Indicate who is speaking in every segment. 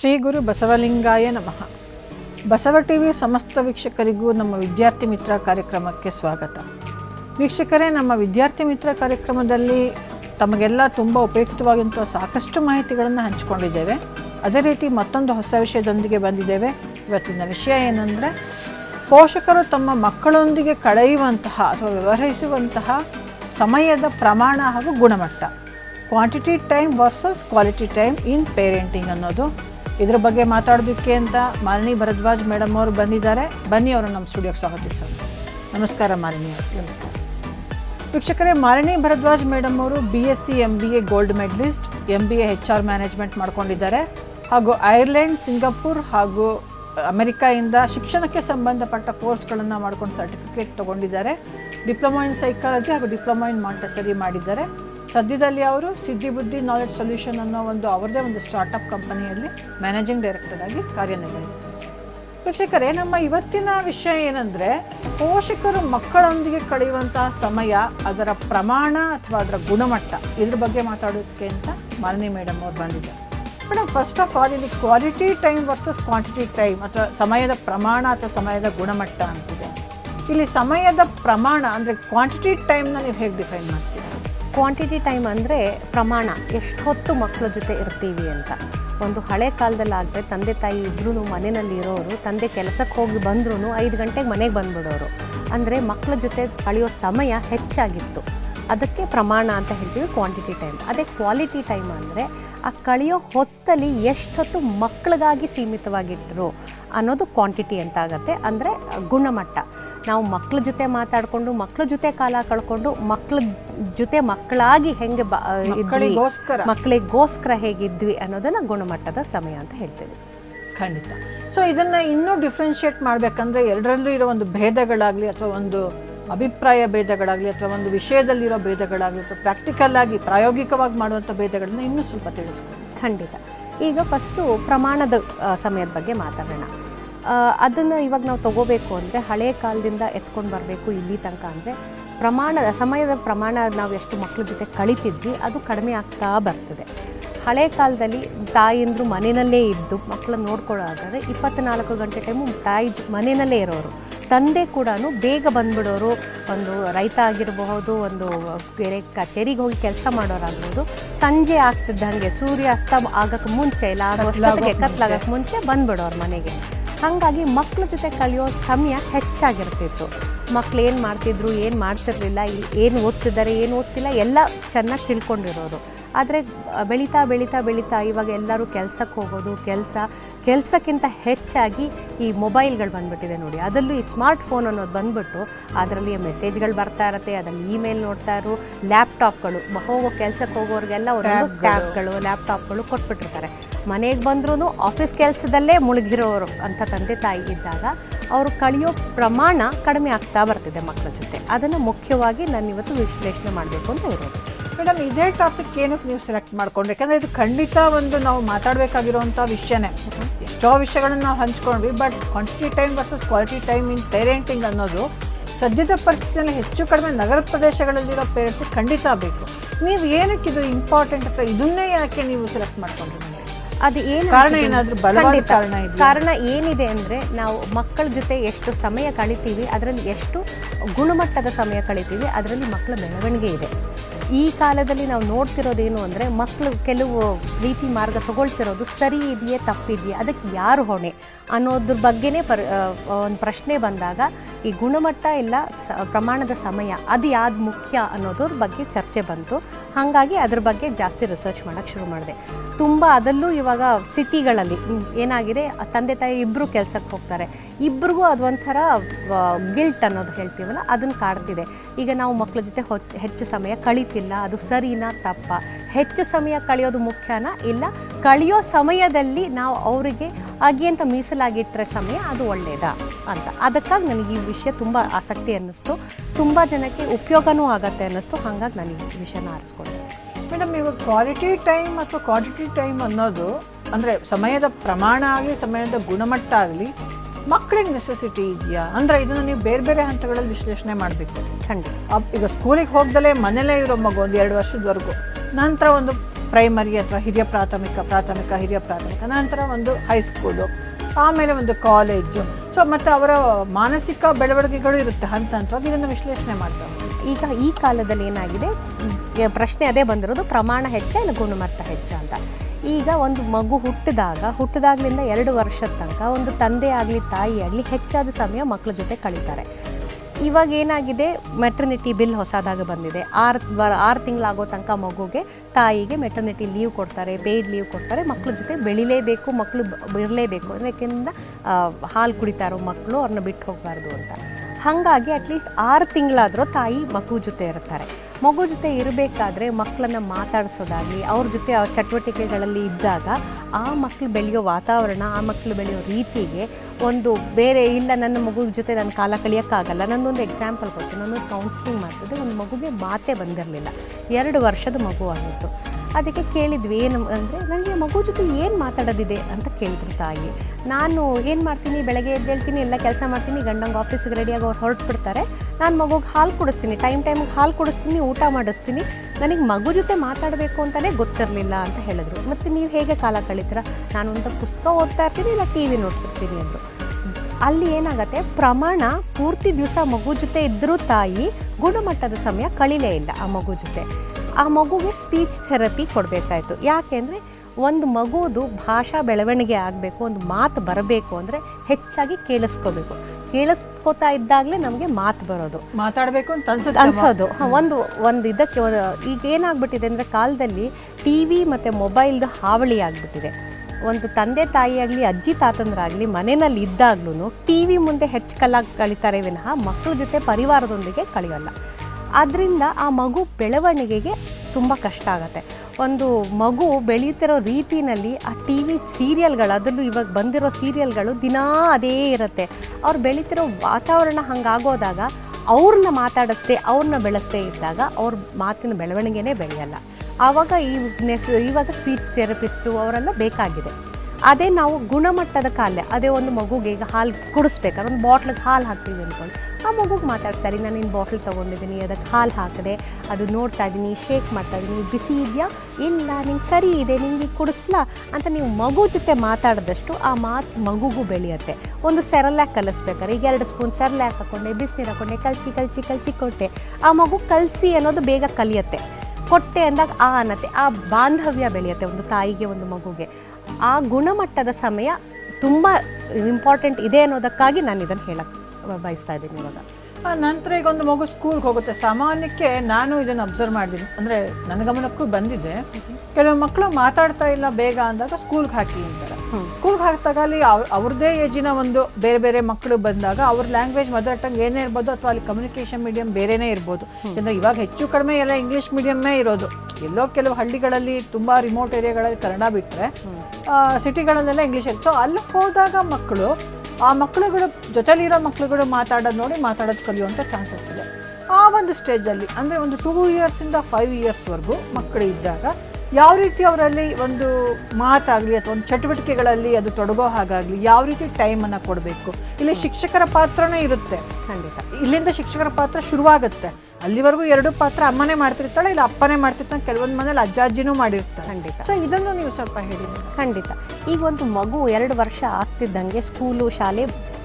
Speaker 1: ಶ್ರೀ ಗುರು ಬಸವಲಿಂಗಾಯ ನಮಃ. ಬಸವ ಟಿವಿ ಸಮಸ್ತ ವೀಕ್ಷಕರಿಗೂ ನಮ್ಮ ವಿದ್ಯಾರ್ಥಿ ಮಿತ್ರ ಕಾರ್ಯಕ್ರಮಕ್ಕೆ ಸ್ವಾಗತ. ವೀಕ್ಷಕರೇ, ನಮ್ಮ ವಿದ್ಯಾರ್ಥಿ ಮಿತ್ರ ಕಾರ್ಯಕ್ರಮದಲ್ಲಿ ತಮಗೆಲ್ಲ ತುಂಬ ಉಪಯುಕ್ತವಾಗಿಂತಹ ಸಾಕಷ್ಟು ಮಾಹಿತಿಗಳನ್ನು ಹಂಚಿಕೊಂಡಿದ್ದೇವೆ. ಅದೇ ರೀತಿ ಮತ್ತೊಂದು ಹೊಸ ವಿಷಯದೊಂದಿಗೆ ಬಂದಿದ್ದೇವೆ. ಇವತ್ತಿನ ವಿಷಯ ಏನಂದರೆ, ಪೋಷಕರು ತಮ್ಮ ಮಕ್ಕಳೊಂದಿಗೆ ಕಳೆಯುವಂತಹ ಅಥವಾ ವ್ಯವಹರಿಸುವಂತಹ ಸಮಯದ ಪ್ರಮಾಣ ಹಾಗೂ ಗುಣಮಟ್ಟ. Quantity time versus quality time in parenting ಅನ್ನೋದು ಇದ್ರ ಬಗ್ಗೆ ಮಾತಾಡೋದಕ್ಕೆ ಅಂತ ಮಾಲಿನಿ ಭರದ್ವಾಜ್ ಮೇಡಮ್ ಅವರು ಬಂದಿದ್ದಾರೆ. ಬನ್ನಿ ಅವರು ನಮ್ಮ ಸ್ಟುಡಿಯೋಗೆ ಸ್ವಾಗತಿಸೋಣ ನಮಸ್ಕಾರ ಮಾಲಿನಿ ನಮಸ್ಕಾರ. ವೀಕ್ಷಕರೇ, ಮಾಲಿನಿ ಭರದ್ವಾಜ್ ಮೇಡಮ್ ಅವರು B S C M B A gold medalist M B A H R management ಮಾಡ್ಕೊಂಡಿದ್ದಾರೆ. ಹಾಗೂ ಐರ್ಲೆಂಡ್, ಸಿಂಗಾಪುರ್ ಹಾಗೂ ಅಮೆರಿಕಾಯಿಂದ ಶಿಕ್ಷಣಕ್ಕೆ ಸಂಬಂಧಪಟ್ಟ ಕೋರ್ಸ್ಗಳನ್ನು ಮಾಡ್ಕೊಂಡು ಸರ್ಟಿಫಿಕೇಟ್ ತೊಗೊಂಡಿದ್ದಾರೆ. ಡಿಪ್ಲೊಮಾ ಇನ್ ಸೈಕಾಲಜಿ ಹಾಗೂ ಡಿಪ್ಲೊಮಾ ಇನ್ ಮಾಂಟೆಸರಿ ಮಾಡಿದ್ದಾರೆ. ಸದ್ಯದಲ್ಲಿ ಅವರು ಸಿದ್ಧಿ ಬುದ್ಧಿ ನಾಲೆಡ್ಜ್ ಸೊಲ್ಯೂಷನ್ ಅನ್ನೋ ಒಂದು ಅವರದೇ ಒಂದು ಸ್ಟಾರ್ಟಪ್ ಕಂಪನಿಯಲ್ಲಿ ಮ್ಯಾನೇಜಿಂಗ್ ಡೈರೆಕ್ಟರ್ ಆಗಿ ಕಾರ್ಯನಿರ್ವಹಿಸ್ತಾರೆ. ವೀಕ್ಷಕರೇ, ನಮ್ಮ ಇವತ್ತಿನ ವಿಷಯ ಏನಂದರೆ, ಪೋಷಕರು ಮಕ್ಕಳೊಂದಿಗೆ ಕಳೆಯುವಂತಹ ಸಮಯ, ಅದರ ಪ್ರಮಾಣ ಅಥವಾ ಅದರ ಗುಣಮಟ್ಟ, ಇದ್ರ ಬಗ್ಗೆ ಮಾತಾಡೋದಕ್ಕೆ ಅಂತ ಮಾಲಿನಿ ಮೇಡಮ್ ಅವ್ರು ಬಂದಿದ್ದಾರೆ. ಮೇಡಮ್ ಫಸ್ಟ್ ಆಫ್ ಆಲ್ ಇಲ್ಲಿ quality time versus quantity time ಅಥವಾ ಸಮಯದ ಪ್ರಮಾಣ ಅಥವಾ ಸಮಯದ ಗುಣಮಟ್ಟ ಅಂತಿದೆ. ಇಲ್ಲಿ ಸಮಯದ ಪ್ರಮಾಣ, ಅಂದರೆ ಕ್ವಾಂಟಿಟಿ ಟೈಮ್ನ ನೀವು ಹೇಗೆ ಡಿಫೈನ್ ಮಾಡ್ತೀರಾ?
Speaker 2: ಕ್ವಾಂಟಿಟಿ ಟೈಮ್ ಅಂದರೆ ಪ್ರಮಾಣ ಎಷ್ಟು ಹೊತ್ತು ಮಕ್ಕಳ ಜೊತೆ ಇರ್ತೀವಿ ಅಂತ. ಒಂದು ಹಳೆ ಕಾಲದಲ್ಲಾದರೆ ತಂದೆ ತಾಯಿ ಇಬ್ಬರೂ ಮನೆಯಲ್ಲಿ ಇರೋರು, ತಂದೆ ಕೆಲಸಕ್ಕೆ ಹೋಗಿ ಬಂದ್ರೂ ಐದು ಗಂಟೆಗೆ ಮನೆಗೆ ಬಂದ್ಬಿಡೋರು. ಅಂದರೆ ಮಕ್ಕಳ ಜೊತೆ ಕಳೆಯೋ ಸಮಯ ಹೆಚ್ಚಾಗಿತ್ತು. ಅದಕ್ಕೆ ಪ್ರಮಾಣ ಅಂತ ಹೇಳ್ತೀವಿ ಕ್ವಾಂಟಿಟಿ ಟೈಮ್ ಅದೇ ಕ್ವಾಲಿಟಿ ಟೈಮ್ ಅಂದರೆ ಆ ಕಳೆಯೋ ಹೊತ್ತಲ್ಲಿ ಎಷ್ಟೊತ್ತು ಮಕ್ಕಳಿಗಾಗಿ ಸೀಮಿತವಾಗಿಟ್ಟರು ಅನ್ನೋದು ಕ್ವಾಂಟಿಟಿ ಅಂತ ಆಗುತ್ತೆ. ಅಂದರೆ ಗುಣಮಟ್ಟ. ನಾವು ಮಕ್ಕಳ ಜೊತೆ ಮಾತಾಡಿಕೊಂಡು ಮಕ್ಕಳ ಜೊತೆ ಕಾಲ ಕಳ್ಕೊಂಡು ಮಕ್ಕಳ ಜೊತೆ ಮಕ್ಕಳಾಗಿ ಹೆಂಗೆ ಬ
Speaker 1: ಮಕ್ಕಳಿಗೋಸ್ಕರ.
Speaker 2: ಹೇಗಿದ್ವಿ ಅನ್ನೋದನ್ನು ಗುಣಮಟ್ಟದ ಸಮಯ ಅಂತ ಹೇಳ್ತೀವಿ.
Speaker 1: ಖಂಡಿತ. ಸೊ ಇದನ್ನು ಇನ್ನೂ ಡಿಫ್ರೆನ್ಷಿಯೇಟ್ ಮಾಡಬೇಕಂದ್ರೆ ಎರಡರಲ್ಲೂ ಇರೋ ಒಂದು ಭೇದಗಳಾಗಲಿ ಅಥವಾ ಒಂದು ಅಭಿಪ್ರಾಯ ಭೇದಗಳಾಗಲಿ ಅಥವಾ ಒಂದು ವಿಷಯದಲ್ಲಿರೋ ಭೇದಗಳಾಗಲಿ ಅಥವಾ ಪ್ರಾಕ್ಟಿಕಲ್ ಆಗಿ ಪ್ರಾಯೋಗಿಕವಾಗಿ ಮಾಡುವಂಥ ಭೇದಗಳನ್ನ ಇನ್ನೂ ಸ್ವಲ್ಪ ತಿಳಿಸ್ಬೋದು
Speaker 2: ಖಂಡಿತ. ಈಗ ಫಸ್ಟು ಪ್ರಮಾಣದ ಸಮಯದ ಬಗ್ಗೆ ಮಾತಾಡೋಣ. ಅದನ್ನು ಇವಾಗ ನಾವು ತಗೋಬೇಕು ಅಂದರೆ ಹಳೆಯ ಕಾಲದಿಂದ ಎತ್ಕೊಂಡು ಬರಬೇಕು ಇಲ್ಲಿ ತನಕ ಅಂದರೆ ಪ್ರಮಾಣದ ಸಮಯದ ಪ್ರಮಾಣ ನಾವು ಎಷ್ಟು ಮಕ್ಕಳ ಜೊತೆ ಕಳಿತಿದ್ವಿ ಅದು ಕಡಿಮೆ ಆಗ್ತಾ ಬರ್ತದೆ. ಹಳೆ ಕಾಲದಲ್ಲಿ ತಾಯಿಯಂದರು ಮನೆಯಲ್ಲೇ ಇದ್ದು ಮಕ್ಕಳನ್ನ ನೋಡ್ಕೊಳ್ಳೋದಾದರೆ ಇಪ್ಪತ್ನಾಲ್ಕು ಗಂಟೆ ಟೈಮು ತಾಯಿ ಮನೆಯಲ್ಲೇ ಇರೋರು. ತಂದೆ ಕೂಡ ಬೇಗ ಬಂದ್ಬಿಡೋರು. ಒಂದು ರೈತ ಆಗಿರಬಹುದು ಒಂದು ಬೇರೆ ಕಚೇರಿಗೆ ಹೋಗಿ ಕೆಲಸ ಮಾಡೋರಾಗ್ಬೋದು ಸಂಜೆ ಆಗ್ತಿದ್ದಂಗೆ ಸೂರ್ಯ ಅಸ್ತ ಆಗಕ್ಕೆ ಮುಂಚೆ ಇಲ್ಲ ಆರು
Speaker 1: ವರ್ಷಕ್ಕೆ
Speaker 2: ಕತ್ಲಾಗಕ್ಕೆ ಮುಂಚೆ. ಬಂದ್ಬಿಡೋರು ಮನೆಗೆ. ಹಾಗಾಗಿ ಮಕ್ಕಳ ಜೊತೆ ಕಳೆಯೋ ಸಮಯ ಹೆಚ್ಚಾಗಿರ್ತಿತ್ತು. ಮಕ್ಳು ಏನು ಮಾಡ್ತಿದ್ರು ಏನು ಮಾಡ್ತಿರ್ಲಿಲ್ಲ ಏನು ಓದ್ತಿದ್ದಾರೆ ಏನು ಓದ್ತಿಲ್ಲ ಎಲ್ಲ ಚೆನ್ನಾಗಿ ತಿಳ್ಕೊಂಡಿರೋರು. ಆದರೆ ಬೆಳೀತಾ ಬೆಳೀತಾ ಬೆಳೀತಾ ಇವಾಗ ಎಲ್ಲರೂ ಕೆಲಸಕ್ಕೆ ಹೋಗೋದು ಕೆಲಸ ಕೆಲಸಕ್ಕಿಂತ ಹೆಚ್ಚಾಗಿ ಈ ಮೊಬೈಲ್ಗಳು ಬಂದ್ಬಿಟ್ಟಿದೆ ನೋಡಿ. ಅದರಲ್ಲೂ ಈ ಸ್ಮಾರ್ಟ್ ಫೋನ್ ಅನ್ನೋದು ಬಂದ್ಬಿಟ್ಟು ಅದರಲ್ಲಿ ಮೆಸೇಜ್ಗಳು ಬರ್ತಾ ಇರತ್ತೆ ಅದರಲ್ಲಿ ಇಮೇಲ್ ನೋಡ್ತಾ ಇರೋ ಲ್ಯಾಪ್ಟಾಪ್ಗಳು ಹೋಗೋ ಕೆಲಸಕ್ಕೆ ಹೋಗೋರಿಗೆಲ್ಲ ಒಂದೊಂದು
Speaker 1: ಟ್ಯಾಪ್ಗಳು
Speaker 2: ಟ್ಯಾಬ್ಗಳು ಲ್ಯಾಪ್ಟಾಪ್ಗಳು ಕೊಟ್ಬಿಟ್ಟಿರ್ತಾರೆ. ಮನೆಗೆ ಬಂದ್ರೂ ಆಫೀಸ್ ಕೆಲಸದಲ್ಲೇ ಮುಳುಗಿರೋರು ಅಂತ ತಂದೆ ತಾಯಿ ಇದ್ದಾಗ ಅವರು ಕಳೆಯೋ ಪ್ರಮಾಣ ಕಡಿಮೆ ಆಗ್ತಾ ಬರ್ತಿದೆ ಮಕ್ಕಳ ಜೊತೆ. ಅದನ್ನು ಮುಖ್ಯವಾಗಿ ನಾನು ಇವತ್ತು ವಿಶ್ಲೇಷಣೆ ಮಾಡಬೇಕು ಅಂತ ಇರೋದು.
Speaker 1: ಮೇಡಮ್ ಇದೇ ಟಾಪಿಕ್ ಏನಕ್ಕೆ ನೀವು ಸೆಲೆಕ್ಟ್ ಮಾಡ್ಕೊಂಡ್ರಿ? ಯಾಕಂದ್ರೆ ಇದು ಖಂಡಿತ ಒಂದು ನಾವು ಮಾತಾಡಬೇಕಾಗಿರುವಂಥ ವಿಷಯನೇ. ಎಷ್ಟೋ ವಿಷಯಗಳನ್ನು ನಾವು ಹಂಚ್ಕೊಂಡ್ವಿ but quantity time versus quality time in parenting ಅನ್ನೋದು ಸದ್ಯದ ಪರಿಸ್ಥಿತಿಯಲ್ಲಿ ಹೆಚ್ಚು ಕಡಿಮೆ ನಗರ ಪ್ರದೇಶಗಳಲ್ಲಿರೋ ಪೇರೆಂಟ್ಸ್ ಖಂಡಿತ ಬೇಕು. ನೀವು ಏನಕ್ಕೆ ಇದು ಇಂಪಾರ್ಟೆಂಟ್ ಅಥವಾ ಇದನ್ನೇ ಯಾಕೆ ನೀವು ಸೆಲೆಕ್ಟ್ ಮಾಡ್ಕೊಂಡ್ರಿ
Speaker 2: ಅದು ಏನು
Speaker 1: ಕಾರಣ ಏನಾದರೂ ಕಾರಣ
Speaker 2: ಕಾರಣ ಏನಿದೆ ಅಂದರೆ ನಾವು ಮಕ್ಕಳ ಜೊತೆ ಎಷ್ಟು ಸಮಯ ಕಳಿತೀವಿ ಅದರಲ್ಲಿ ಎಷ್ಟು ಗುಣಮಟ್ಟದ ಸಮಯ ಕಳಿತೀವಿ ಅದರಲ್ಲಿ ಮಕ್ಕಳ ಬೆಳವಣಿಗೆ ಇದೆ. ಈ ಕಾಲದಲ್ಲಿ ನಾವು ನೋಡ್ತಿರೋದೇನು ಅಂದರೆ ಮಕ್ಕಳು ಕೆಲವು ರೀತಿ ಮಾರ್ಗ ತಗೊಳ್ತಿರೋದು ಸರಿ ಇದೆಯೇ, ತಪ್ಪಿದೆಯೇ, ಅದಕ್ಕೆ ಯಾರು ಹೊಣೆ ಅನ್ನೋದ್ರ ಬಗ್ಗೆನೇ ಪರ್ ಒಂದು ಪ್ರಶ್ನೆ ಬಂದಾಗ ಈ ಗುಣಮಟ್ಟ ಇಲ್ಲ ಪ್ರಮಾಣದ ಸಮಯ ಅದು ಯಾವ್ದು ಮುಖ್ಯ ಅನ್ನೋದ್ರ ಬಗ್ಗೆ ಚರ್ಚೆ ಬಂತು. ಹಾಗಾಗಿ ಅದ್ರ ಬಗ್ಗೆ ಜಾಸ್ತಿ ರಿಸರ್ಚ್ ಮಾಡೋಕ್ಕೆ ಶುರು ಮಾಡಿದೆ. ತುಂಬ ಅದಲ್ಲೂ ಇವಾಗ ಸಿಟಿಗಳಲ್ಲಿ ಏನಾಗಿದೆ, ತಂದೆ ತಾಯಿ ಇಬ್ಬರು ಕೆಲಸಕ್ಕೆ ಹೋಗ್ತಾರೆ. ಇಬ್ರಿಗೂ ಅದೊಂಥರ ಗಿಲ್ಟ್ ಅನ್ನೋದು ಹೇಳ್ತೀವಲ್ಲ, ಅದನ್ನು ಕಾಡ್ತಿದೆ. ಈಗ ನಾವು ಮಕ್ಕಳ ಜೊತೆ ಹೆಚ್ಚು ಸಮಯ ಕಳಿತಿಲ್ಲ. ಅದು ಸರಿನಾ, ತಪ್ಪ? ಹೆಚ್ಚು ಸಮಯ ಕಳೆಯೋದು ಮುಖ್ಯನ? ಇಲ್ಲ, ಕಳೆಯೋ ಸಮಯದಲ್ಲಿ ನಾವು ಅವರಿಗೆ ಆಗಿ ಅಂತ ಮೀಸಲಾಗಿಟ್ಟರೆ ಸಮಯ ಅದು ಒಳ್ಳೆಯದಾ ಅಂತ. ಅದಕ್ಕಾಗಿ ನನಗೆ ಈ ವಿಷಯ ತುಂಬ ಆಸಕ್ತಿ ಅನ್ನಿಸ್ತು. ತುಂಬ ಜನಕ್ಕೆ ಉಪಯೋಗನೂ ಆಗತ್ತೆ ಅನ್ನಿಸ್ತು. ಹಾಗಾಗಿ ನಾನು ಈ ವಿಷಯನ ಆರಿಸ್ಕೊಂಡೆ.
Speaker 1: ಮೇಡಮ್, ಇವಾಗ ಕ್ವಾಲಿಟಿ ಟೈಮ್ ಅಥವಾ ಕ್ವಾಂಟಿಟಿ ಟೈಮ್ ಅನ್ನೋದು, ಅಂದರೆ ಸಮಯದ ಪ್ರಮಾಣ ಆಗಲಿ, ಸಮಯದ ಗುಣಮಟ್ಟ ಆಗಲಿ ಮಕ್ಕಳಿಗೆ ನೆಸೆಸಿಟಿ ಇದೆಯಾ? ಅಂದರೆ ಇದನ್ನು ನೀವು ಬೇರೆ ಬೇರೆ ಹಂತಗಳಲ್ಲಿ ವಿಶ್ಲೇಷಣೆ ಮಾಡಬೇಕು.
Speaker 2: ಖಂಡಿತ.
Speaker 1: ಈಗ ಸ್ಕೂಲಿಗೆ ಹೋಗ್ದಲೇ ಮನೇಲೇ ಇರೋ ಮಗು ಒಂದು ಎರಡು ವರ್ಷದವರೆಗೂ ನಂತರ ಒಂದು ಪ್ರೈಮರಿ ಅಥವಾ ಹಿರಿಯ ಪ್ರಾಥಮಿಕ ಪ್ರಾಥಮಿಕ ಹಿರಿಯ ಪ್ರಾಥಮಿಕ ನಂತರ ಒಂದು ಹೈಸ್ಕೂಲು ಆಮೇಲೆ ಒಂದು ಕಾಲೇಜು ಸೊ ಮತ್ತು ಅವರ ಮಾನಸಿಕ ಬೆಳವಣಿಗೆಗಳು ಇರುತ್ತೆ ಹಂತ ಹಂತವಾಗಿ ಇದನ್ನು ವಿಶ್ಲೇಷಣೆ ಮಾಡ್ತಾರೆ
Speaker 2: ಈಗ ಈ ಕಾಲದಲ್ಲಿ ಏನಾಗಿದೆ? ಪ್ರಶ್ನೆ ಅದೇ ಬಂದಿರೋದು ಪ್ರಮಾಣ ಹೆಚ್ಚ ಇಲ್ಲ ಗುಣಮಟ್ಟ ಹೆಚ್ಚ ಅಂತ. ಈಗ ಒಂದು ಮಗು ಹುಟ್ಟಿದಾಗ, ಹುಟ್ಟಿದಾಗ್ಲಿಂದ ಎರಡು ವರ್ಷದ ತನಕ ಒಂದು ತಂದೆ ಆಗಲಿ, ತಾಯಿ ಆಗಲಿ ಹೆಚ್ಚಾದ ಸಮಯ ಮಕ್ಕಳ ಜೊತೆ ಕಳೀತಾರೆ. ಇವಾಗ ಏನಾಗಿದೆ? ಮೆಟರ್ನಿಟಿ ಬಿಲ್ ಹೊಸದಾಗ ಬಂದಿದೆ. ಆರು ಆರು ತಿಂಗಳಾಗೋ ತನಕ ಮಗುಗೆ ತಾಯಿಗೆ ಮೆಟರ್ನಿಟಿ ಲೀವ್ ಕೊಡ್ತಾರೆ ಬೇಡ್ ಲೀವ್ ಕೊಡ್ತಾರೆ. ಮಕ್ಕಳ ಜೊತೆ ಬೆಳಿಲೇಬೇಕು ಮಕ್ಕಳು ಇರಲೇಬೇಕು. ಅದಕ್ಕಿಂತ ಹಾಲು ಕುಡಿತಾರೋ ಮಕ್ಕಳು ಅವ್ರನ್ನ ಬಿಟ್ಟು ಹೋಗಬಾರ್ದು ಅಂತ. ಹಾಗಾಗಿ ಅಟ್ಲೀಸ್ಟ್ ಆರು ತಿಂಗಳಾದರೂ ತಾಯಿ ಮಗು ಜೊತೆ ಇರ್ತಾರೆ. ಮಗು ಜೊತೆ ಇರಬೇಕಾದ್ರೆ ಮಕ್ಕಳನ್ನ ಮಾತಾಡಿಸೋದಾಗಲಿ, ಅವ್ರ ಜೊತೆ ಆ ಚಟುವಟಿಕೆಗಳಲ್ಲಿ ಇದ್ದಾಗ ಆ ಮಕ್ಕಳು ಬೆಳೆಯೋ ವಾತಾವರಣ, ಆ ಮಕ್ಕಳು ಬೆಳೆಯೋ ರೀತಿಗೆ ಒಂದು ಬೇರೆ ಇಲ್ಲ ನನ್ನ ಮಗು ಜೊತೆ ನಾನು ಕಾಲ ಕಳಿಯೋಕ್ಕಾಗಲ್ಲ, ನನ್ನೊಂದು ಎಕ್ಸಾಂಪಲ್ ಕೊಡ್ತೀನಿ ನಾನು ಕೌನ್ಸಿಲಿಂಗ್ ಮಾಡ್ತಿದ್ದೆ, ಒಂದು ಮಗುಗೆ ಮಾತೇ ಬಂದಿರಲಿಲ್ಲ. ಎರಡು ವರ್ಷದ ಮಗು ಆಗಿತ್ತು ಅದಕ್ಕೆ ಕೇಳಿದ್ವಿ, ಏನು ಅಂದರೆ ನನಗೆ ಮಗು ಜೊತೆ ಏನು ಮಾತಾಡೋದಿದೆ ಅಂತ ಕೇಳಿದ್ರು ತಾಯಿ. ನಾನು ಏನು ಮಾಡ್ತೀನಿ, ಬೆಳಗ್ಗೆ ಎದ್ದೇಳ್ತೀನಿ ಎಲ್ಲ ಕೆಲಸ ಮಾಡ್ತೀನಿ, ಗಂಡಂಗೆ ಆಫೀಸಿಗೆ ರೆಡಿಯಾಗಿ ಅವ್ರು ಹೊರಟ್ಬಿಡ್ತಾರೆ. ನಾನು ಮಗುಗೆ ಹಾಲು ಕುಡಿಸ್ತೀನಿ, ಟೈಮ್ ಟೈಮಿಗೆ ಹಾಲು ಕುಡಿಸ್ತೀನಿ, ಊಟ ಮಾಡಿಸ್ತೀನಿ. ನನಗೆ ಮಗು ಜೊತೆ ಮಾತಾಡಬೇಕು ಅಂತಲೇ ಗೊತ್ತಿರಲಿಲ್ಲ ಅಂತ ಹೇಳಿದ್ರು. ಮತ್ತು ನೀವು ಹೇಗೆ ಕಾಲ ಕಳೀತೀರ? ನಾನು ಒಂದು ಪುಸ್ತಕ ಓದ್ತಾ ಇರ್ತೀನಿ, ಇಲ್ಲ ಟಿ ವಿ ನೋಡ್ತಿರ್ತೀನಿ ಅಂದರು. ಅಲ್ಲಿ ಏನಾಗುತ್ತೆ, ಪ್ರಮಾಣ ಪೂರ್ತಿ ದಿವಸ ಮಗು ಜೊತೆ ಇದ್ದರೂ ತಾಯಿ ಗುಣಮಟ್ಟದ ಸಮಯ ಕಳೀಲೇ ಇಲ್ಲ ಆ ಮಗು ಜೊತೆ. ಆ ಮಗುಗೆ ಸ್ಪೀಚ್ ಥೆರಪಿ ಕೊಡಬೇಕಾಯ್ತು. ಯಾಕೆಂದರೆ ಒಂದು ಮಗುದು ಭಾಷಾ ಬೆಳವಣಿಗೆ ಆಗಬೇಕು ಒಂದು ಮಾತು ಬರಬೇಕು ಅಂದರೆ ಹೆಚ್ಚಾಗಿ ಕೇಳಿಸ್ಕೋಬೇಕು. ಕೇಳಿಸ್ಕೋತಾ ಇದ್ದಾಗಲೇ ನಮಗೆ ಮಾತು ಬರೋದು.
Speaker 1: ಮಾತಾಡಬೇಕು ಅಂತ
Speaker 2: ಅನ್ಸೋದು. ಹ, ಒಂದು ಒಂದು ಇದಕ್ಕೆ ಈಗ ಏನಾಗ್ಬಿಟ್ಟಿದೆ ಅಂದರೆ ಕಾಲದಲ್ಲಿ ಟಿ ವಿ ಮತ್ತು ಮೊಬೈಲ್ದು ಹಾವಳಿ ಆಗಿಬಿಟ್ಟಿದೆ. ಒಂದು ತಂದೆ ತಾಯಿಯಾಗಲಿ ಅಜ್ಜಿ ತಾತಂದ್ರಾಗಲಿ ಮನೆಯಲ್ಲಿ ಇದ್ದಾಗ್ಲೂ ಟಿ ವಿ ಮುಂದೆ ಹೆಚ್ಚು ಕಲಾಗಿ ಕಳೀತಾರೆ ವಿನಃ ಮಕ್ಕಳ ಜೊತೆ ಪರಿವಾರದೊಂದಿಗೆ ಕಳೆಯೋಲ್ಲ. ಆದ್ದರಿಂದ ಆ ಮಗು ಬೆಳವಣಿಗೆಗೆ ತುಂಬ ಕಷ್ಟ ಆಗುತ್ತೆ. ಒಂದು ಮಗು ಬೆಳೀತಿರೋ ರೀತಿನಲ್ಲಿ ಆ ಟಿ ವಿ ಸೀರಿಯಲ್ಗಳು ಅದರಲ್ಲೂ ಇವಾಗ ಬಂದಿರೋ ಸೀರಿಯಲ್ಗಳು ದಿನಾ ಅದೇ ಇರುತ್ತೆ. ಅವ್ರು ಬೆಳೀತಿರೋ ವಾತಾವರಣ ಹಂಗಾಗೋದಾಗ ಅವ್ರನ್ನ ಮಾತಾಡಿಸ್ದೆ, ಅವ್ರನ್ನ ಬೆಳೆಸದೇ ಇದ್ದಾಗ ಅವ್ರ ಮಾತಿನ ಬೆಳವಣಿಗೆನೇ ಬೆಳೆಯಲ್ಲ. ಆವಾಗ ಈ ನೆಸ್ ಇವಾಗ ಸ್ಪೀಚ್ ಥೆರಪಿಸ್ಟು ಅವರೆಲ್ಲ ಬೇಕಾಗಿದೆ. ಅದೇ ನಾವು ಗುಣಮಟ್ಟದ ಕಾಲ ಅದೇ ಒಂದು ಮಗುಗೆ ಈಗ ಹಾಲು ಕುಡಿಸ್ಬೇಕಾದ್ರೆ ಒಂದು ಬಾಟ್ಲಿಗೆ ಹಾಲು ಹಾಕ್ತೀವಿ ಅಂದ್ಕೊಂಡು ಆ ಮಗುಗೆ ಮಾತಾಡ್ತಾರೆ ನಾನು ನಿನ್ನ ಬಾಟ್ಲ್ ತೊಗೊಂಡಿದ್ದೀನಿ, ಅದಕ್ಕೆ ಹಾಲು ಹಾಕಿದೆ, ಅದು ನೋಡ್ತಾ ಇದ್ದೀನಿ ಶೇಕ್ ಮಾಡ್ತಾ ಇದ್ದೀನಿ ಬಿಸಿ ಇದೆಯಾ? ಇಲ್ಲ, ನಿಂಗೆ ಸರಿ ಇದೆ, ನಿಂಗೆ ಕುಡಿಸ್ಲ? ಕುಡಿಸ್ಲಾ ಅಂತ ನೀವು ಮಗು ಜೊತೆ ಮಾತಾಡಿದಷ್ಟು ಆ ಮಾತು ಮಗುಗೂ ಬೆಳೆಯುತ್ತೆ. ಒಂದು ಸೆರಲ್ಯಾಕ್ ಕಲಿಸ್ಬೇಕಾದ್ರೆ, ಈಗ ಎರಡು ಸ್ಪೂನ್ ಸೆರಲ್ಯಾಕ್ ಹಾಕೊಂಡೆ, ಬಿಸಿನೀರು ಹಾಕೊಂಡೆ, ಕಲಸಿ ಕಲಸಿ ಕಲಸಿ ಕೊಟ್ಟೆ. ಆ ಮಗು ಕಲಸಿ ಅನ್ನೋದು ಬೇಗ ಕಲಿಯುತ್ತೆ. ಕೊಟ್ಟೆ ಅಂದಾಗ ಆ ಅನ್ನತ್ತೆ, ಆ ಬಾಂಧವ್ಯ ಬೆಳೆಯುತ್ತೆ ಒಂದು ತಾಯಿಗೆ, ಒಂದು ಮಗುಗೆ. ಆ ಗುಣಮಟ್ಟದ ಸಮಯ ತುಂಬ ಇಂಪಾರ್ಟೆಂಟ್ ಇದೆ ಅನ್ನೋದಕ್ಕಾಗಿ ನಾನು ಇದನ್ನು ಹೇಳಕ್ಕೆ ಬಯಸ್ತಾ ಇದ್ದೀನಿ ಇವಾಗ.
Speaker 1: ನಂತರ ಈಗ ಒಂದು ಮಗು ಸ್ಕೂಲ್ಗೆ ಹೋಗುತ್ತೆ. ಸಾಮಾನ್ಯಕ್ಕೆ ನಾನು ಇದನ್ನು ಅಬ್ಸರ್ವ್ ಮಾಡಿದ್ದೀನಿ ಅಂದರೆ ನನ್ನ ಗಮನಕ್ಕೂ ಬಂದಿದೆ. ಕೆಲವು ಮಕ್ಕಳು ಮಾತಾಡ್ತಾ ಇಲ್ಲ ಬೇಗ ಅಂದಾಗ ಸ್ಕೂಲ್ಗೆ ಹಾಕಿ ಅಂತಾರೆ. ಸ್ಕೂಲ್ಗೆ ಹಾಕಿದಾಗ ಅಲ್ಲಿ ಅವ್- ಅವ್ರದ್ದೇ ಏಜಿನ ಒಂದು ಬೇರೆ ಬೇರೆ ಮಕ್ಕಳು ಬಂದಾಗ ಅವ್ರ ಲ್ಯಾಂಗ್ವೇಜ್ ಮದರ್ ಟಂಗ್ ಏನೇ ಇರ್ಬೋದು ಅಥವಾ ಅಲ್ಲಿ ಕಮ್ಯುನಿಕೇಷನ್ ಮೀಡಿಯಂ ಬೇರೆನೇ ಇರ್ಬೋದು. ಯಾಕಂದರೆ ಇವಾಗ ಹೆಚ್ಚು ಕಡಿಮೆ ಎಲ್ಲ ಇಂಗ್ಲೀಷ್ ಮೀಡಿಯಮ್ಮೇ ಇರೋದು. ಎಲ್ಲೋ ಕೆಲವು ಹಳ್ಳಿಗಳಲ್ಲಿ ತುಂಬ ರಿಮೋಟ್ ಏರಿಯಾಗಳಲ್ಲಿ ಕನ್ನಡ ಬಿಟ್ಟರೆ ಸಿಟಿಗಳಲ್ಲೆಲ್ಲ ಇಂಗ್ಲೀಷ್ ಸೊ ಅಲ್ಲಿ ಹೋದಾಗ ಮಕ್ಕಳು ಆ ಮಕ್ಕಳುಗಳು ಜೊತೆಲಿರೋ ಮಕ್ಕಳುಗಳು ಮಾತಾಡೋದು ನೋಡಿ ಮಾತಾಡೋದು ಕಲಿಯುವಂಥ ಚಾನ್ಸಸ್ ಇದೆ ಆ ಒಂದು ಸ್ಟೇಜಲ್ಲಿ ಅಂದರೆ ಒಂದು ಟೂ ಇಯರ್ಸಿಂದ ಫೈವ್ ಇಯರ್ಸ್ವರೆಗೂ ಮಕ್ಕಳು ಇದ್ದಾಗ ಯಾವ ರೀತಿ ಅವರಲ್ಲಿ ಒಂದು ಮಾತಾಗಲಿ ಅಥವಾ ಒಂದು ಚಟುವಟಿಕೆಗಳಲ್ಲಿ ಅದು ತೊಡಗೋ ಹಾಗಾಗಲಿ ಯಾವ ರೀತಿ ಟೈಮನ್ನು ಕೊಡಬೇಕು? ಇಲ್ಲಿ ಶಿಕ್ಷಕರ ಪಾತ್ರನೇ ಇರುತ್ತೆ.
Speaker 2: ಖಂಡಿತ.
Speaker 1: ಇಲ್ಲಿಂದ ಶಿಕ್ಷಕರ ಪಾತ್ರ ಶುರುವಾಗುತ್ತೆ. ಅಲ್ಲಿವರೆಗೂ ಎರಡು ಪಾತ್ರ ಅಮ್ಮನೇ ಮಾಡ್ತಿರ್ತಾಳೆ ಇಲ್ಲ ಅಪ್ಪನೇ ಮಾಡ್ತಿರ್ತಾನೆ ಕೆಲವೊಂದು ಮನೇಲಿ ಅಜ್ಜ ಅಜ್ಜಿನೂ ಮಾಡಿರ್ತಾರೆ.
Speaker 2: ಖಂಡಿತ.
Speaker 1: ಸೊ ಇದನ್ನು ನೀವು ಸ್ವಲ್ಪ ಹೇಳಿ
Speaker 2: ಖಂಡಿತ. ಈಗ ಒಂದು ಮಗು ಎರಡು ವರ್ಷ ಆಗ್ತಿದ್ದಂಗೆ ಸ್ಕೂಲು ಶಾಲೆ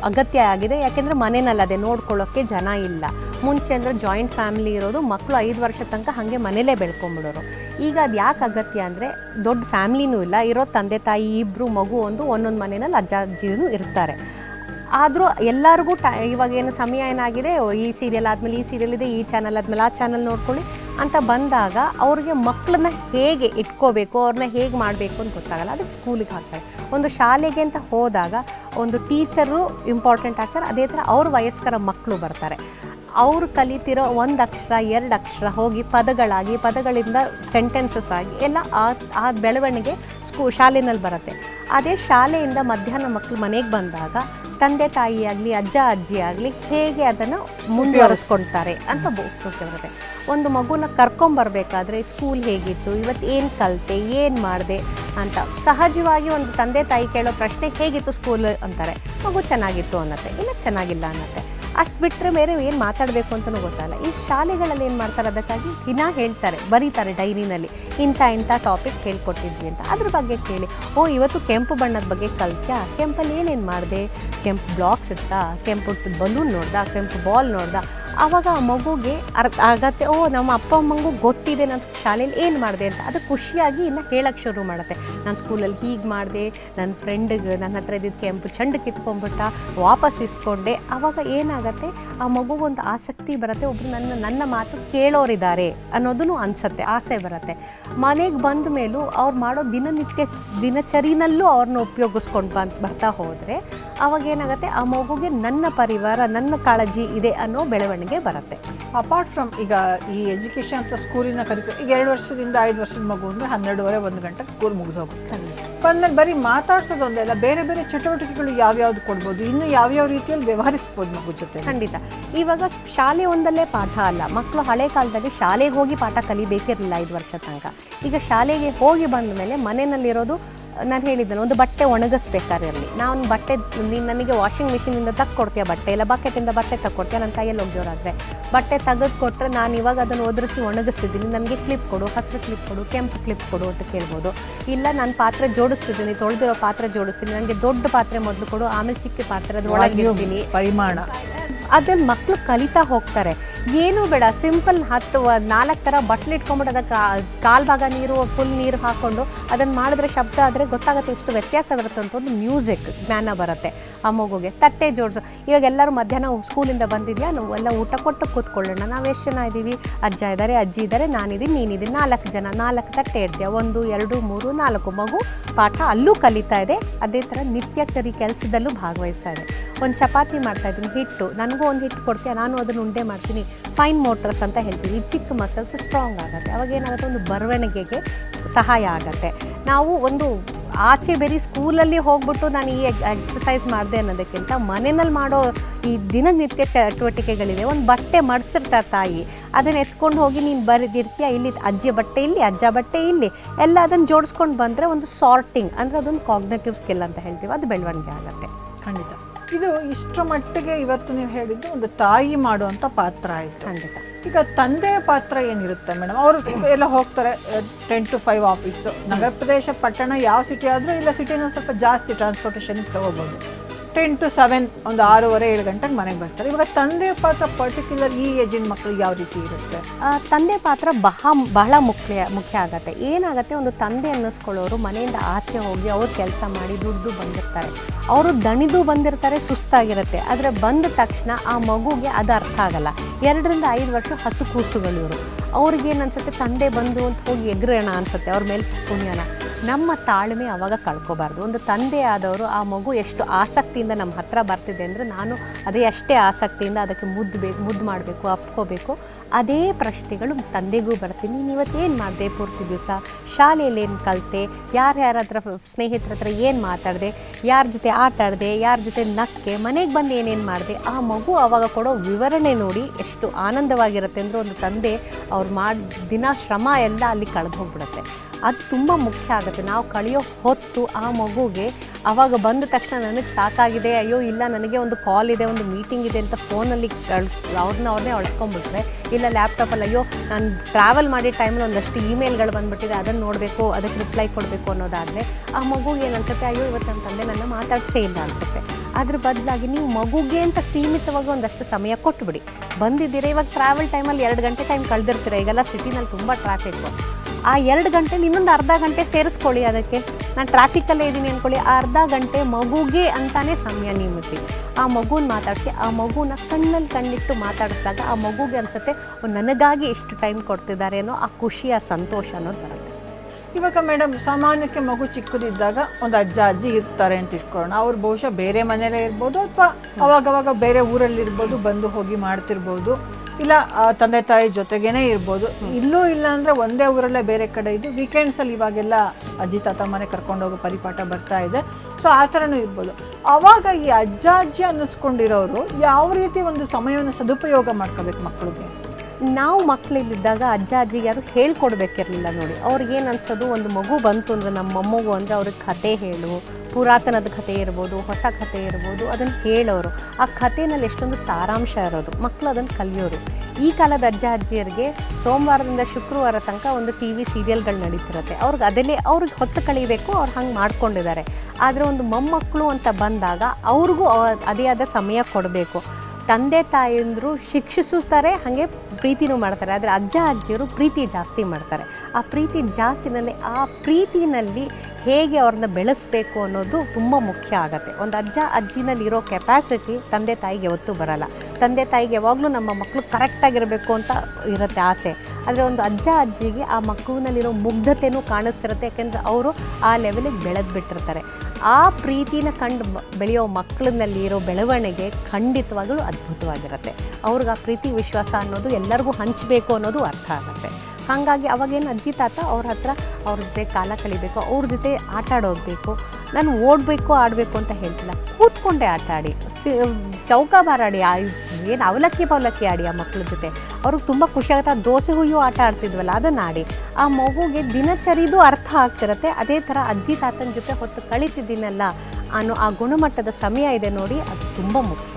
Speaker 2: ಅಗತ್ಯ ಆಗಿದೆ. ಯಾಕೆಂದರೆ ಮನೆಯಲ್ಲದೆ ನೋಡ್ಕೊಳ್ಳೋಕ್ಕೆ ಜನ ಇಲ್ಲ. ಮುಂಚೆ ಅಂದರೆ ಜಾಯಿಂಟ್ ಫ್ಯಾಮಿಲಿ ಇರೋದು ಮಕ್ಕಳು ಐದು ವರ್ಷ ತನಕ ಹಾಗೆ ಮನೇಲೇ ಬೆಳ್ಕೊಂಬಿಡೋರು. ಈಗ ಅದು ಯಾಕೆ ಅಗತ್ಯ ಅಂದರೆ ದೊಡ್ಡ ಫ್ಯಾಮ್ಲಿನೂ ಇಲ್ಲ. ಇರೋ ತಂದೆ, ತಾಯಿ ಇಬ್ಬರು ಮಗು ಒಂದು ಒಂದೊಂದು ಮನೆಯಲ್ಲಿ ಅಜ್ಜ, ಅಜ್ಜಿನೂ ಇರ್ತಾರೆ. ಆದರೂ ಎಲ್ಲರಿಗೂ ಟೈ ಇವಾಗ ಏನು ಸಮಯ ಏನಾಗಿದೆ? ಈ ಸೀರಿಯಲ್ ಆದಮೇಲೆ ಈ ಸೀರಿಯಲ್ ಇದೆ, ಈ ಚಾನಲ್ ಆದಮೇಲೆ ಆ ಚಾನಲ್ ನೋಡ್ಕೊಳ್ಳಿ. ಅಂತ ಬಂದಾಗ ಅವ್ರಿಗೆ ಮಕ್ಕಳನ್ನ ಹೇಗೆ ಇಟ್ಕೋಬೇಕು ಅವ್ರನ್ನ ಹೇಗೆ ಮಾಡಬೇಕು ಅಂತ ಗೊತ್ತಾಗಲ್ಲ. ಅದಕ್ಕೆ ಸ್ಕೂಲಿಗೆ ಹಾಕ್ತಾರೆ. ಒಂದು ಶಾಲೆಗೆ ಅಂತ ಹೋದಾಗ ಒಂದು ಟೀಚರು ಇಂಪಾರ್ಟೆಂಟ್ ಆಗ್ತಾರೆ. ಅದೇ ಥರ ಅವ್ರ ವಯಸ್ಕರ ಮಕ್ಕಳು ಬರ್ತಾರೆ. ಅವರು ಕಲಿತಿರೋ ಒಂದು ಅಕ್ಷರ ಎರಡು ಅಕ್ಷರ ಹೋಗಿ ಪದಗಳಾಗಿ ಪದಗಳಿಂದ ಸೆಂಟೆನ್ಸಸ್ ಆಗಿ ಎಲ್ಲ ಆ ಆ ಬೆಳವಣಿಗೆ ಸ್ಕೂ ಶಾಲೆನಲ್ಲಿ ಬರುತ್ತೆ. ಅದೇ ಶಾಲೆಯಿಂದ ಮಧ್ಯಾಹ್ನ ಮಕ್ಕಳು ಮನೆಗೆ ಬಂದಾಗ ತಂದೆ ತಾಯಿ ಆಗಲಿ ಅಜ್ಜ ಅಜ್ಜಿ ಆಗಲಿ ಹೇಗೆ ಅದನ್ನು ಮುಂದುವರಿಸ್ಕೊಳ್ತಾರೆ ಅಂತ ಬರುತ್ತೆ. ಒಂದು ಮಗುನ ಕರ್ಕೊಂಬರ್ಬೇಕಾದ್ರೆ ಸ್ಕೂಲ್ ಹೇಗಿತ್ತು ಇವತ್ತು ಏನು ಕಲಿತೆ, ಏನು ಮಾಡಿದೆ ಅಂತ ಸಹಜವಾಗಿ ಒಂದು ತಂದೆ ತಾಯಿ ಕೇಳೋ ಪ್ರಶ್ನೆ ಹೇಗಿತ್ತು ಸ್ಕೂಲ್ ಅಂತಾರೆ. ಮಗು ಚೆನ್ನಾಗಿತ್ತು ಅನ್ನತ್ತೆ, ಇಲ್ಲ ಚೆನ್ನಾಗಿಲ್ಲ ಅನ್ನತ್ತೆ. ಅಷ್ಟು ಬಿಟ್ಟರೆ ಬೇರೆ ಏನು ಮಾತಾಡಬೇಕು ಅಂತಲೂ ಗೊತ್ತಲ್ಲ. ಈ ಶಾಲೆಗಳಲ್ಲಿ ಏನು ಮಾಡ್ತಾರೆ ಅದಕ್ಕಾಗಿ ದಿನ ಹೇಳ್ತಾರೆ, ಬರೀತಾರೆ ಡೈರಿನಲ್ಲಿ, ಇಂಥ ಇಂಥ ಟಾಪಿಕ್ ಹೇಳ್ಕೊಟ್ಟಿದ್ವಿ ಅಂತ. ಅದ್ರ ಬಗ್ಗೆ ಕೇಳಿ, ಓ ಇವತ್ತು ಕೆಂಪು ಬಣ್ಣದ ಬಗ್ಗೆ ಕಲ್ತ್ಯಾ? ಕೆಂಪಲ್ಲಿ ಏನೇನು ಮಾಡಿದೆ? ಕೆಂಪು ಬ್ಲಾಕ್ಸ್ ಇತ್ತಾ? ಕೆಂಪು ಬಲೂನ್ ನೋಡ್ದ? ಕೆಂಪು ಬಾಲ್ ನೋಡ್ದ? ಆವಾಗ ಆ ಮಗುಗೆ ಅರ್ಥ ಆಗತ್ತೆ, ಓ, ನಮ್ಮ ಅಪ್ಪ ಅಮ್ಮಂಗೂ ಗೊತ್ತಿದೆ ನಾನು ಶಾಲೆಯಲ್ಲಿ ಏನು ಮಾಡಿದೆ ಅಂತ. ಅದು ಖುಷಿಯಾಗಿ ಇನ್ನು ಹೇಳಕ್ಕೆ ಶುರು ಮಾಡುತ್ತೆ. ನಾನು ಸ್ಕೂಲಲ್ಲಿ ಹೀಗೆ ಮಾಡಿದೆ ನನ್ನ ಫ್ರೆಂಡಿಗೆ ನನ್ನ ಹತ್ರ ಇದ್ದಿದ್ದು ಕೆಂಪು ಚೆಂಡು ಕಿತ್ಕೊಂಡ್ಬಿಟ್ಟ, ವಾಪಸ್ ಇಸ್ಕೊಂಡೆ. ಆವಾಗ ಏನಾಗತ್ತೆ, ಆ ಮಗುಗೊಂದು ಆಸಕ್ತಿ ಬರುತ್ತೆ ಒಬ್ಬರು ನನ್ನ ನನ್ನ ಮಾತು ಕೇಳೋರಿದ್ದಾರೆ ಅನ್ನೋದನ್ನು ಅನಿಸುತ್ತೆ, ಆಸೆ ಬರುತ್ತೆ. ಮನೆಗೆ ಬಂದ ಮೇಲೂ ಅವ್ರು ಮಾಡೋ ದಿನನಿತ್ಯ ದಿನಚರಿನಲ್ಲೂ ಅವ್ರನ್ನ ಉಪಯೋಗಿಸ್ಕೊಂಡು ಬಂದು, ಬರ್ತಾ ಹೋದರೆ ಅವಾಗ ಏನಾಗುತ್ತೆ, ಆ ಮಗುಗೆ ನನ್ನ ಪರಿವಾರ, ನನ್ನ ಕಾಳಜಿ ಇದೆ ಅನ್ನೋ ಬೆಳವಣಿಗೆ. ಬರುತ್ತೆ.
Speaker 1: ಅಪಾರ್ಟ್ ಫ್ರಮ್ ಈಗ ಈ ಎಜುಕೇಷನ್ ಅಥವಾ ಸ್ಕೂಲಿನ ಕರಿಕು ಈಗ ಎರಡು ವರ್ಷದಿಂದ ಐದು ವರ್ಷದ ಮಗು ಅಂದರೆ ಹನ್ನೆರಡುವರೆ ಒಂದು ಗಂಟೆಗೆ ಸ್ಕೂಲ್ ಮುಗಿದೋಗುತ್ತೆ. ಬಂದ್ಮೇಲೆ ಬರೀ ಮಾತಾಡ್ಸೋದೊಂದೇ ಅಲ್ಲ ಬೇರೆ ಬೇರೆ ಚಟುವಟಿಕೆಗಳು ಯಾವ್ಯಾವ್ದು ಕೊಡ್ಬೋದು ಇನ್ನು ಯಾವ್ಯಾವ ರೀತಿಯಲ್ಲಿ ವ್ಯವಹರಿಸ್ಬೋದು ಮಗು ಜೊತೆ
Speaker 2: ಖಂಡಿತ. ಇವಾಗ ಶಾಲೆ ಒಂದಲ್ಲೇ ಪಾಠ ಅಲ್ಲ ಮಕ್ಕಳು ಹಳೆ ಕಾಲದಲ್ಲಿ ಶಾಲೆಗೆ ಹೋಗಿ ಪಾಠ ಕಲಿಬೇಕಿರಲಿಲ್ಲ ಐದು ವರ್ಷ ತನಕ. ಈಗ ಶಾಲೆಗೆ ಹೋಗಿ ಬಂದ ಮೇಲೆ ಮನೆಯಲ್ಲಿರೋದು ನಾನು ಹೇಳಿದ್ದೆನು ಒಂದು ಬಟ್ಟೆ ಒಣಗಿಸ್ಬೇಕಾಗಿರಲಿ ನಾನು ಬಟ್ಟೆ ನೀನು ನನಗೆ ವಾಷಿಂಗ್ ಮಿಷಿನಿಂದ ತಕ್ಕೊಡ್ತೀಯ ಬಟ್ಟೆ ಇಲ್ಲ ಬಕೆಟಿಂದ ಬಟ್ಟೆ ತಕ್ಕೊಡ್ತೀಯ ನನ್ನ ಕೈಯಲ್ಲಿ ಒಗ್ಯೋರಾದರೆ ಬಟ್ಟೆ ತೆಗೆದು ಕೊಟ್ಟರೆ ನಾನು ಇವಾಗ ಅದನ್ನು ಒದರಿಸಿ ಒಣಗಿಸ್ತಿದ್ದೀನಿ. ನನಗೆ ಕ್ಲಿಪ್ ಕೊಡು ಹಸಿರು ಕ್ಲಿಪ್ ಕೊಡು ಕೆಂಪು ಕ್ಲಿಪ್ ಕೊಡು ಅಂತ ಕೇಳ್ಬೋದು. ಇಲ್ಲ ನಾನು ಪಾತ್ರೆ ಜೋಡಿಸ್ತಿದ್ದೀನಿ ತೊಳೆದಿರೋ ಪಾತ್ರೆ ಜೋಡಿಸ್ತೀನಿ ನನಗೆ ದೊಡ್ಡ ಪಾತ್ರೆ ಮೊದಲು ಕೊಡು ಆಮೇಲೆ ಚಿಕ್ಕ ಪಾತ್ರೆ ಅದು ಒಳಗಿರ್ತೀನಿ
Speaker 1: ಪರಿಮಾಣ.
Speaker 2: ಅದನ್ನು ಮಕ್ಕಳು ಕಲಿತಾ ಹೋಗ್ತಾರೆ. ಏನೂ ಬೇಡ ಸಿಂಪಲ್ ಹತ್ತು ನಾಲ್ಕು ಥರ ಬಟ್ಲು ಇಟ್ಕೊಂಬಿಟ್ಟು ಅದಕ್ಕೆ ಕಾಲು ಭಾಗ ನೀರು ಫುಲ್ ನೀರು ಹಾಕ್ಕೊಂಡು ಅದನ್ನು ಮಾಡಿದ್ರೆ ಶಬ್ದ ಆದರೆ ಗೊತ್ತಾಗುತ್ತೆ ಇಷ್ಟು ವ್ಯತ್ಯಾಸ ಬರುತ್ತೆ ಅಂತ ಒಂದು ಮ್ಯೂಸಿಕ್ ಜ್ಞಾನ ಬರುತ್ತೆ ಆ ಮಗುಗೆ ತಟ್ಟೆ ಜೋಡಿಸು. ಇವಾಗ ಎಲ್ಲರೂ ಮಧ್ಯಾಹ್ನ ಸ್ಕೂಲಿಂದ ಬಂದಿದ್ಯಾ? ನಾವು ಎಲ್ಲ ಊಟ ಕೊಟ್ಟು ಕೂತ್ಕೊಳ್ಳೋಣ. ನಾವು ಎಷ್ಟು ಜನ ಇದ್ದೀವಿ? ಅಜ್ಜ ಇದ್ದಾರೆ ಅಜ್ಜಿ ಇದ್ದಾರೆ ನಾನಿದ್ದೀನಿ, ನೀನಿದ್ದೀನಿ. ನಾಲ್ಕು ಜನ, ನಾಲ್ಕು ತಟ್ಟೆ ಇರ್ತೀಯ ಒಂದು, ಎರಡು, ಮೂರು, ನಾಲ್ಕು. ಮಗು ಪಾಠ ಅಲ್ಲೂ ಕಲಿತಾ ಇದೆ. ಅದೇ ಥರ ನಿತ್ಯಚರಿ ಕೆಲಸದಲ್ಲೂ ಭಾಗವಹಿಸ್ತಾ ಇದೆ. ಒಂದು ಚಪಾತಿ ಮಾಡ್ತಾ ಇದ್ದೀನಿ, ಹಿಟ್ಟು. ನನಗೂ ಒಂದು ಹಿಟ್ಟು ಕೊಡ್ತೀಯ, ನಾನು ಅದನ್ನು ಉಂಡೆ ಮಾಡ್ತೀನಿ. ಫೈನ್ ಮೋಟ್ರಸ್ ಅಂತ ಹೇಳ್ತೀವಿ. ಚಿಕ್ಕ ಮಸಲ್ಸ್ ಸ್ಟ್ರಾಂಗ್ ಆಗುತ್ತೆ. ಅವಾಗ ಏನಾಗುತ್ತೆ? ಒಂದು ಬರವಣಿಗೆಗೆ ಸಹಾಯ ಆಗುತ್ತೆ. ನಾವು ಒಂದು ಆಚೆ ಬೇರೆ ಸ್ಕೂಲಲ್ಲಿ ಹೋಗ್ಬಿಟ್ಟು ನಾನು ಈ ಎಕ್ಸಸೈಸ್ ಮಾಡಿದೆ ಅನ್ನೋದಕ್ಕಿಂತ ಮನೆಯಲ್ಲಿ ಮಾಡೋ ಈ ದಿನನಿತ್ಯ ಚಟುವಟಿಕೆಗಳಿದೆ ಒಂದು ಬಟ್ಟೆ ಮಡ್ಸಿರ್ತಾರೆ ತಾಯಿ, ಅದನ್ನು ಎತ್ಕೊಂಡು ಹೋಗಿ ನೀನು ಬರೆದಿರ್ತೀಯ? ಇಲ್ಲಿ ಅಜ್ಜಿಯ ಬಟ್ಟೆ ಇಲ್ಲಿ, ಅಜ್ಜ ಬಟ್ಟೆ ಇಲ್ಲಿ. ಎಲ್ಲ ಅದನ್ನು ಜೋಡಿಸ್ಕೊಂಡು ಬಂದರೆ ಒಂದು ಸಾರ್ಟಿಂಗ್ ಅಂದರೆ ಅದೊಂದು ಕಾಗ್ನೇಟಿವ್ ಸ್ಕಿಲ್ ಅಂತ ಹೇಳ್ತೀವಿ. ಅದು ಬೆಳವಣಿಗೆ ಆಗುತ್ತೆ.
Speaker 1: ಖಂಡಿತ. ಇದು ಇಷ್ಟರ ಮಟ್ಟಿಗೆ ಇವತ್ತು ನೀವು ಹೇಳಿದ್ದು ಒಂದು ತಾಯಿ ಮಾಡುವಂಥ ಪಾತ್ರ ಆಯಿತು.
Speaker 2: ಖಂಡಿತ.
Speaker 1: ಈಗ ತಂದೆಯ ಪಾತ್ರ ಏನಿರುತ್ತೆ ಮೇಡಮ್? ಅವರು ಎಲ್ಲ ಹೋಗ್ತಾರೆ ಟೆನ್ ಟು ಫೈವ್ ಆಫೀಸು ನಗರ ಪ್ರದೇಶ ಪಟ್ಟಣ ಯಾವ ಸಿಟಿ ಆದರೂ ಇಲ್ಲ ಸಿಟಿನ ಸ್ವಲ್ಪ ಜಾಸ್ತಿ ಟ್ರಾನ್ಸ್ಪೋರ್ಟೇಷನ್ ತಗೋಬೋದು. ಟೆನ್ ಟು ಸೆವೆನ್ ಒಂದು ಆರೂವರೆ, ಏಳು ಗಂಟೆಗೆ ಮನೆಗೆ ಬರ್ತಾರೆ. ಇವಾಗ ತಂದೆ ಪಾತ್ರ ಪರ್ಟಿಕ್ಯುಲರ್ ಈ ಏಜಿನ ಮಕ್ಕಳಿಗೆ ಯಾವ ರೀತಿ ಇರುತ್ತೆ?
Speaker 2: ತಂದೆ ಪಾತ್ರ ಬಹ, ಬಹಳ ಮುಖ್ಯ ಮುಖ್ಯ ಆಗುತ್ತೆ. ಏನಾಗುತ್ತೆ, ಒಂದು ತಂದೆ ಅನ್ನಿಸ್ಕೊಳ್ಳೋರು ಮನೆಯಿಂದ ಆಚೆ ಹೋಗಿ ಅವ್ರು ಕೆಲಸ ಮಾಡಿ ದುಡ್ಡು ಬಂದಿರ್ತಾರೆ. ಅವರು ದಣಿದು ಬಂದಿರ್ತಾರೆ, ಸುಸ್ತಾಗಿರುತ್ತೆ. ಆದರೆ ಬಂದ ತಕ್ಷಣ ಆ ಮಗುಗೆ ಅದು ಅರ್ಥ ಆಗಲ್ಲ. ಎರಡರಿಂದ ಐದು ವರ್ಷ ಹಸು ಕೂಸುಗಳು ಇವರು ಅವ್ರಿಗೇನು ಅನ್ಸುತ್ತೆ, ತಂದೆ ಬಂದು ಅಂತ ಹೋಗಿ ಎಗ್ರೋಣ ಅನ್ಸುತ್ತೆ. ಅವ್ರ ಮೇಲೆ ಕುಣಿಯೋಣ ನಮ್ಮ ತಾಳ್ಮೆ ಅವಾಗ ಕಳ್ಕೋಬಾರ್ದು. ಒಂದು ತಂದೆ ಆದವರು ಆ ಮಗು ಎಷ್ಟು ಆಸಕ್ತಿಯಿಂದ ನಮ್ಮ ಹತ್ರ ಬರ್ತಿದೆ ಅಂದರೆ ನಾನು ಅದೇ ಅಷ್ಟೇ ಆಸಕ್ತಿಯಿಂದ ಅದಕ್ಕೆ ಮುದ್ದು ಬೇಕು ಮುದ್ದು ಮಾಡಬೇಕು, ಅಪ್ಕೋಬೇಕು. ಅದೇ ಪ್ರಶ್ನೆಗಳು ತಂದೆಗೂ ಬರ್ತೀನಿ ನೀನು ಇವತ್ತೇನು ಮಾಡಿದೆ ಪೂರ್ತಿ ದಿವಸ? ಶಾಲೆಯಲ್ಲಿ ಏನು ಕಲಿತೆ? ಯಾರ್ಯಾರ ಹತ್ರ ಸ್ನೇಹಿತರ ಹತ್ರ ಏನು ಮಾತಾಡಿದೆ? ಯಾರ ಜೊತೆ ಆಟ ಆಡಿದೆ? ಯಾರ ಜೊತೆ ನಕ್ಕೆ ಮನೆಗೆ ಬಂದು ಏನೇನು ಮಾಡಿದೆ? ಆ ಮಗು ಆವಾಗ ಕೊಡೋ ವಿವರಣೆ ನೋಡಿ ಎಷ್ಟು ಆನಂದವಾಗಿರುತ್ತೆ ಅಂದರೆ ಒಂದು ತಂದೆ ಅವ್ರು ಮಾಡಿ, ದಿನ ಶ್ರಮ ಎಲ್ಲ ಅಲ್ಲಿ ಕಳೆದು ಹೋಗ್ಬಿಡುತ್ತೆ. ಅದು ತುಂಬ ಮುಖ್ಯ ಆಗುತ್ತೆ. ನಾವು ಕಳೆಯೋ ಹೊತ್ತು ಆ ಮಗುಗೆ ಅವಾಗ ಬಂದ ತಕ್ಷಣ ನನಗೆ ಸಾಕಾಗಿದೆ, ಅಯ್ಯೋ, ಇಲ್ಲ, ನನಗೆ ಒಂದು ಕಾಲ್ ಇದೆ, ಒಂದು ಮೀಟಿಂಗ್ ಇದೆ ಅಂತ ಫೋನಲ್ಲಿ ಅವ್ರನ್ನ ಅವ್ರನ್ನೇ ಅಳ್ಸ್ಕೊಂಡ್ಬಿಟ್ರೆ, ಇಲ್ಲ ಲ್ಯಾಪ್ಟಾಪಲ್ಲಿ ಅಯ್ಯೋ, ನಾನು ಟ್ರಾವೆಲ್ ಮಾಡಿದ ಟೈಮಲ್ಲಿ ಒಂದಷ್ಟು ಇಮೇಲ್ಗಳು ಬಂದುಬಿಟ್ಟಿದೆ, ಅದನ್ನು ನೋಡಬೇಕು, ಅದಕ್ಕೆ ರಿಪ್ಲೈ ಕೊಡಬೇಕು ಅನ್ನೋದಾದರೆ, ಆ ಮಗುಗೆ ಏನು ಅನ್ಸುತ್ತೆ? ಅಯ್ಯೋ, ಇವತ್ತು ನನ್ನ ತಂದೆ ನನ್ನ ಮಾತಾಡಿಸೇ ಇಲ್ಲ ಅನ್ಸುತ್ತೆ. ಅದ್ರ ಬದಲಾಗಿ ನೀವು ಮಗುಗೆ ಅಂತ ಸೀಮಿತವಾಗಿ ಒಂದಷ್ಟು ಸಮಯ ಕೊಟ್ಬಿಡಿ. ಬಂದಿದ್ದೀರಾ, ಇವಾಗ ಟ್ರಾವೆಲ್ ಟೈಮಲ್ಲಿ ಎರಡು ಗಂಟೆ ಟೈಮ್ ಕಳೆದಿರ್ತೀರ, ಈಗೆಲ್ಲ ಸಿಟಿನಲ್ಲಿ ತುಂಬ ಟ್ರಾಫಿಕ್ಕು ಆ ಎರಡು ಗಂಟೆ ಇನ್ನೊಂದು ಅರ್ಧ ಗಂಟೆ ಸೇರಿಸ್ಕೊಳ್ಳಿ ಅದಕ್ಕೆ. ನಾನು ಟ್ರಾಫಿಕಲ್ಲೇ ಇದ್ದೀನಿ ಅಂದ್ಕೊಳ್ಳಿ ಆ ಅರ್ಧ ಗಂಟೆ ಮಗುಗೆ ಅಂತಲೇ ಸಮಯ ನೇಮಿಸಿ. ಆ ಮಗುನ ಮಾತಾಡಿಸಿ, ಆ ಮಗುನ ಕಣ್ಣಲ್ಲಿ ಕಣ್ಣಿಟ್ಟು ಮಾತಾಡಿಸಿದಾಗ ಆ ಮಗುಗೆ ಅನಿಸುತ್ತೆ ನನಗಾಗಿ ಎಷ್ಟು ಟೈಮ್ ಕೊಡ್ತಿದ್ದಾರೆ ಅನ್ನೋ ಆ ಖುಷಿ, ಆ ಸಂತೋಷ ಅನ್ನೋದು ಬರುತ್ತೆ.
Speaker 1: ಇವಾಗ ಮೇಡಮ್ ಸಾಮಾನ್ಯಕ್ಕೆ ಮಗು ಚಿಕ್ಕದಿದ್ದಾಗ ಒಂದು ಅಜ್ಜ, ಅಜ್ಜಿ ಇರ್ತಾರೆ ಅಂತ ಇಟ್ಕೊಳ್ಳೋಣ. ಅವ್ರು ಬಹುಶಃ ಬೇರೆ ಮನೇಲೇ ಇರ್ಬೋದು ಅಥವಾ ಅವಾಗವಾಗ ಬೇರೆ ಊರಲ್ಲಿ ಇರ್ಬೋದು ಬಂದು ಹೋಗಿ ಮಾಡ್ತಿರ್ಬೋದು. ಇಲ್ಲ ತಂದೆ ತಾಯಿ ಜೊತೆಗೇನೆ ಇರ್ಬೋದು. ಇಲ್ಲೂ ಇಲ್ಲ ಅಂದರೆ ಒಂದೇ ಊರಲ್ಲೇ ಬೇರೆ ಕಡೆ ಇದ್ದು ವೀಕೆಂಡ್ಸಲ್ಲಿ ಇವಾಗೆಲ್ಲ ಅಜ್ಜಿ, ತಾತ ಮನೆ ಕರ್ಕೊಂಡೋಗೋ ಪರಿಪಾಠ ಬರ್ತಾ ಇದೆ. ಸೊ ಆ ಥರನೂ ಇರ್ಬೋದು. ಅವಾಗ ಈ ಅಜ್ಜ, ಅಜ್ಜಿ ಅನ್ನಿಸ್ಕೊಂಡಿರೋರು ಯಾವ ರೀತಿ ಒಂದು ಸಮಯವನ್ನು ಸದುಪಯೋಗ ಮಾಡ್ಕೋಬೇಕು ಮಕ್ಕಳಿಗೆ
Speaker 2: ನಾವು ಮಕ್ಕಳಿಲ್ಲಿದ್ದಾಗ ಅಜ್ಜ, ಅಜ್ಜಿಗೆ ಯಾರು ಹೇಳ್ಕೊಡ್ಬೇಕಿರಲಿಲ್ಲ ನೋಡಿ. ಅವ್ರಿಗೆ ಏನು ಅನ್ಸೋದು? ಒಂದು ಮಗು ಬಂತು ಅಂದರೆ ನಮ್ಮ ಮೊಮ್ಮಗು ಅಂದರೆ ಅವ್ರಿಗೆ ಕತೆ ಹೇಳು ಪುರಾತನದ ಕಥೆ ಇರ್ಬೋದು, ಹೊಸ ಕಥೆ ಇರ್ಬೋದು, ಅದನ್ನು ಹೇಳೋರು. ಆ ಕಥೆನಲ್ಲಿ ಎಷ್ಟೊಂದು ಸಾರಾಂಶ ಇರೋದು. ಮಕ್ಕಳು ಅದನ್ನು ಕಲಿಯೋರು. ಈ ಕಾಲದ ಅಜ್ಜ ಅಜ್ಜಿಯರಿಗೆ ಸೋಮವಾರದಿಂದ ಶುಕ್ರವಾರ ತನಕ ಒಂದು ಟಿ ವಿ ಸೀರಿಯಲ್ಗಳು ನಡೀತಿರುತ್ತೆ. ಅವ್ರಿಗೆ ಅದಲ್ಲೇ ಅವ್ರಿಗೆ ಹೊತ್ತು ಕಳಿಬೇಕು, ಅವ್ರು ಹಂಗೆ ಮಾಡ್ಕೊಂಡಿದ್ದಾರೆ. ಆದರೆ ಒಂದು ಮೊಮ್ಮಕ್ಕಳು ಅಂತ ಬಂದಾಗ ಅವ್ರಿಗೂ ಅವ- ಅದೇ ಆದ ಸಮಯ ಕೊಡಬೇಕು. ತಂದೆ ತಾಯಂದರು ಶಿಕ್ಷಿಸುತ್ತಾರೆ, ಹಾಗೆ ಪ್ರೀತಿನೂ ಮಾಡ್ತಾರೆ. ಆದರೆ ಅಜ್ಜ ಅಜ್ಜಿಯರು ಪ್ರೀತಿ ಜಾಸ್ತಿ ಮಾಡ್ತಾರೆ. ಆ ಪ್ರೀತಿ ಜಾಸ್ತಿನಲ್ಲಿ, ಆ ಪ್ರೀತಿನಲ್ಲಿ ಹೇಗೆ ಅವ್ರನ್ನ ಬೆಳೆಸಬೇಕು ಅನ್ನೋದು ತುಂಬ ಮುಖ್ಯ ಆಗುತ್ತೆ. ಒಂದು ಅಜ್ಜ ಅಜ್ಜಿನಲ್ಲಿರೋ ಕೆಪಾಸಿಟಿ ತಂದೆ ತಾಯಿಗೆ ಯಾವತ್ತೂ ಬರಲ್ಲ. ತಂದೆ ತಾಯಿಗೆ ಯಾವಾಗಲೂ ನಮ್ಮ ಮಕ್ಕಳು ಕರೆಕ್ಟಾಗಿರಬೇಕು ಅಂತ ಇರುತ್ತೆ ಆಸೆ. ಆದರೆ ಒಂದು ಅಜ್ಜ ಅಜ್ಜಿಗೆ ಆ ಮಕ್ಕಳಿನಲ್ಲಿರೋ ಮುಗ್ಧತೆನೂ ಕಾಣಿಸ್ತಿರುತ್ತೆ. ಯಾಕೆಂದರೆ ಅವರು ಆ ಲೆವೆಲಿಗೆ ಬೆಳೆದು ಬಿಟ್ಟಿರ್ತಾರೆ. ಆ ಪ್ರೀತಿನ ಕಂಡು ಬೆಳೆಯೋ ಮಕ್ಕಳಲ್ಲಿ ಇರೋ ಬೆಳವಣಿಗೆ ಖಂಡಿತವಾಗಲೂ ಅದ್ಭುತವಾಗಿರುತ್ತೆ. ಅವ್ರಿಗೆ ಆ ಪ್ರೀತಿ, ವಿಶ್ವಾಸ ಅನ್ನೋದು ಎಲ್ಲರಿಗೂ ಹಂಚಬೇಕು ಅನ್ನೋದು ಅರ್ಥ ಆಗುತ್ತೆ. ಹಾಗಾಗಿ ಅವಾಗೇನು ಅಜ್ಜಿ, ತಾತ ಅವ್ರ ಹತ್ರ ಅವ್ರ ಜೊತೆ ಕಾಲ ಕಳಿಬೇಕು, ಅವ್ರ ಜೊತೆ ಆಟ ಆಡೋಗ್ಬೇಕು ನಾನು ಓಡಬೇಕು, ಆಡಬೇಕು ಅಂತ ಹೇಳ್ತಿಲ್ಲ. ಕೂತ್ಕೊಂಡೆ ಆಟ ಆಡಿ. ಸಿ ಚೌಕಾಬಾರ ಆಡಿ. ಏನು ಅವಲಕ್ಕಿ ಪವಲಕ್ಕಿ ಆಡಿ ಆ ಮಕ್ಳ ಜೊತೆ. ಅವ್ರಿಗೆ ತುಂಬ ಖುಷಿ ಆಗುತ್ತೆ. ಆ ದೋಸೆ ಹುಯ್ಯೋ ಆಟ ಆಡ್ತಿದ್ವಲ್ಲ, ಅದನ್ನು ಆಡಿ. ಆ ಮಗುಗೆ ದಿನಚರಿದು ಅರ್ಥ ಆಗ್ತಿರತ್ತೆ. ಅದೇ ಥರ ಅಜ್ಜಿ, ತಾತನ ಜೊತೆ ಹೊತ್ತು ಕಳೀತಿದ್ದೀನಲ್ಲ ಅನ್ನೋ ಆ ಗುಣಮಟ್ಟದ ಸಮಯ ಇದೆ ನೋಡಿ, ಅದು ತುಂಬ ಮುಖ್ಯ.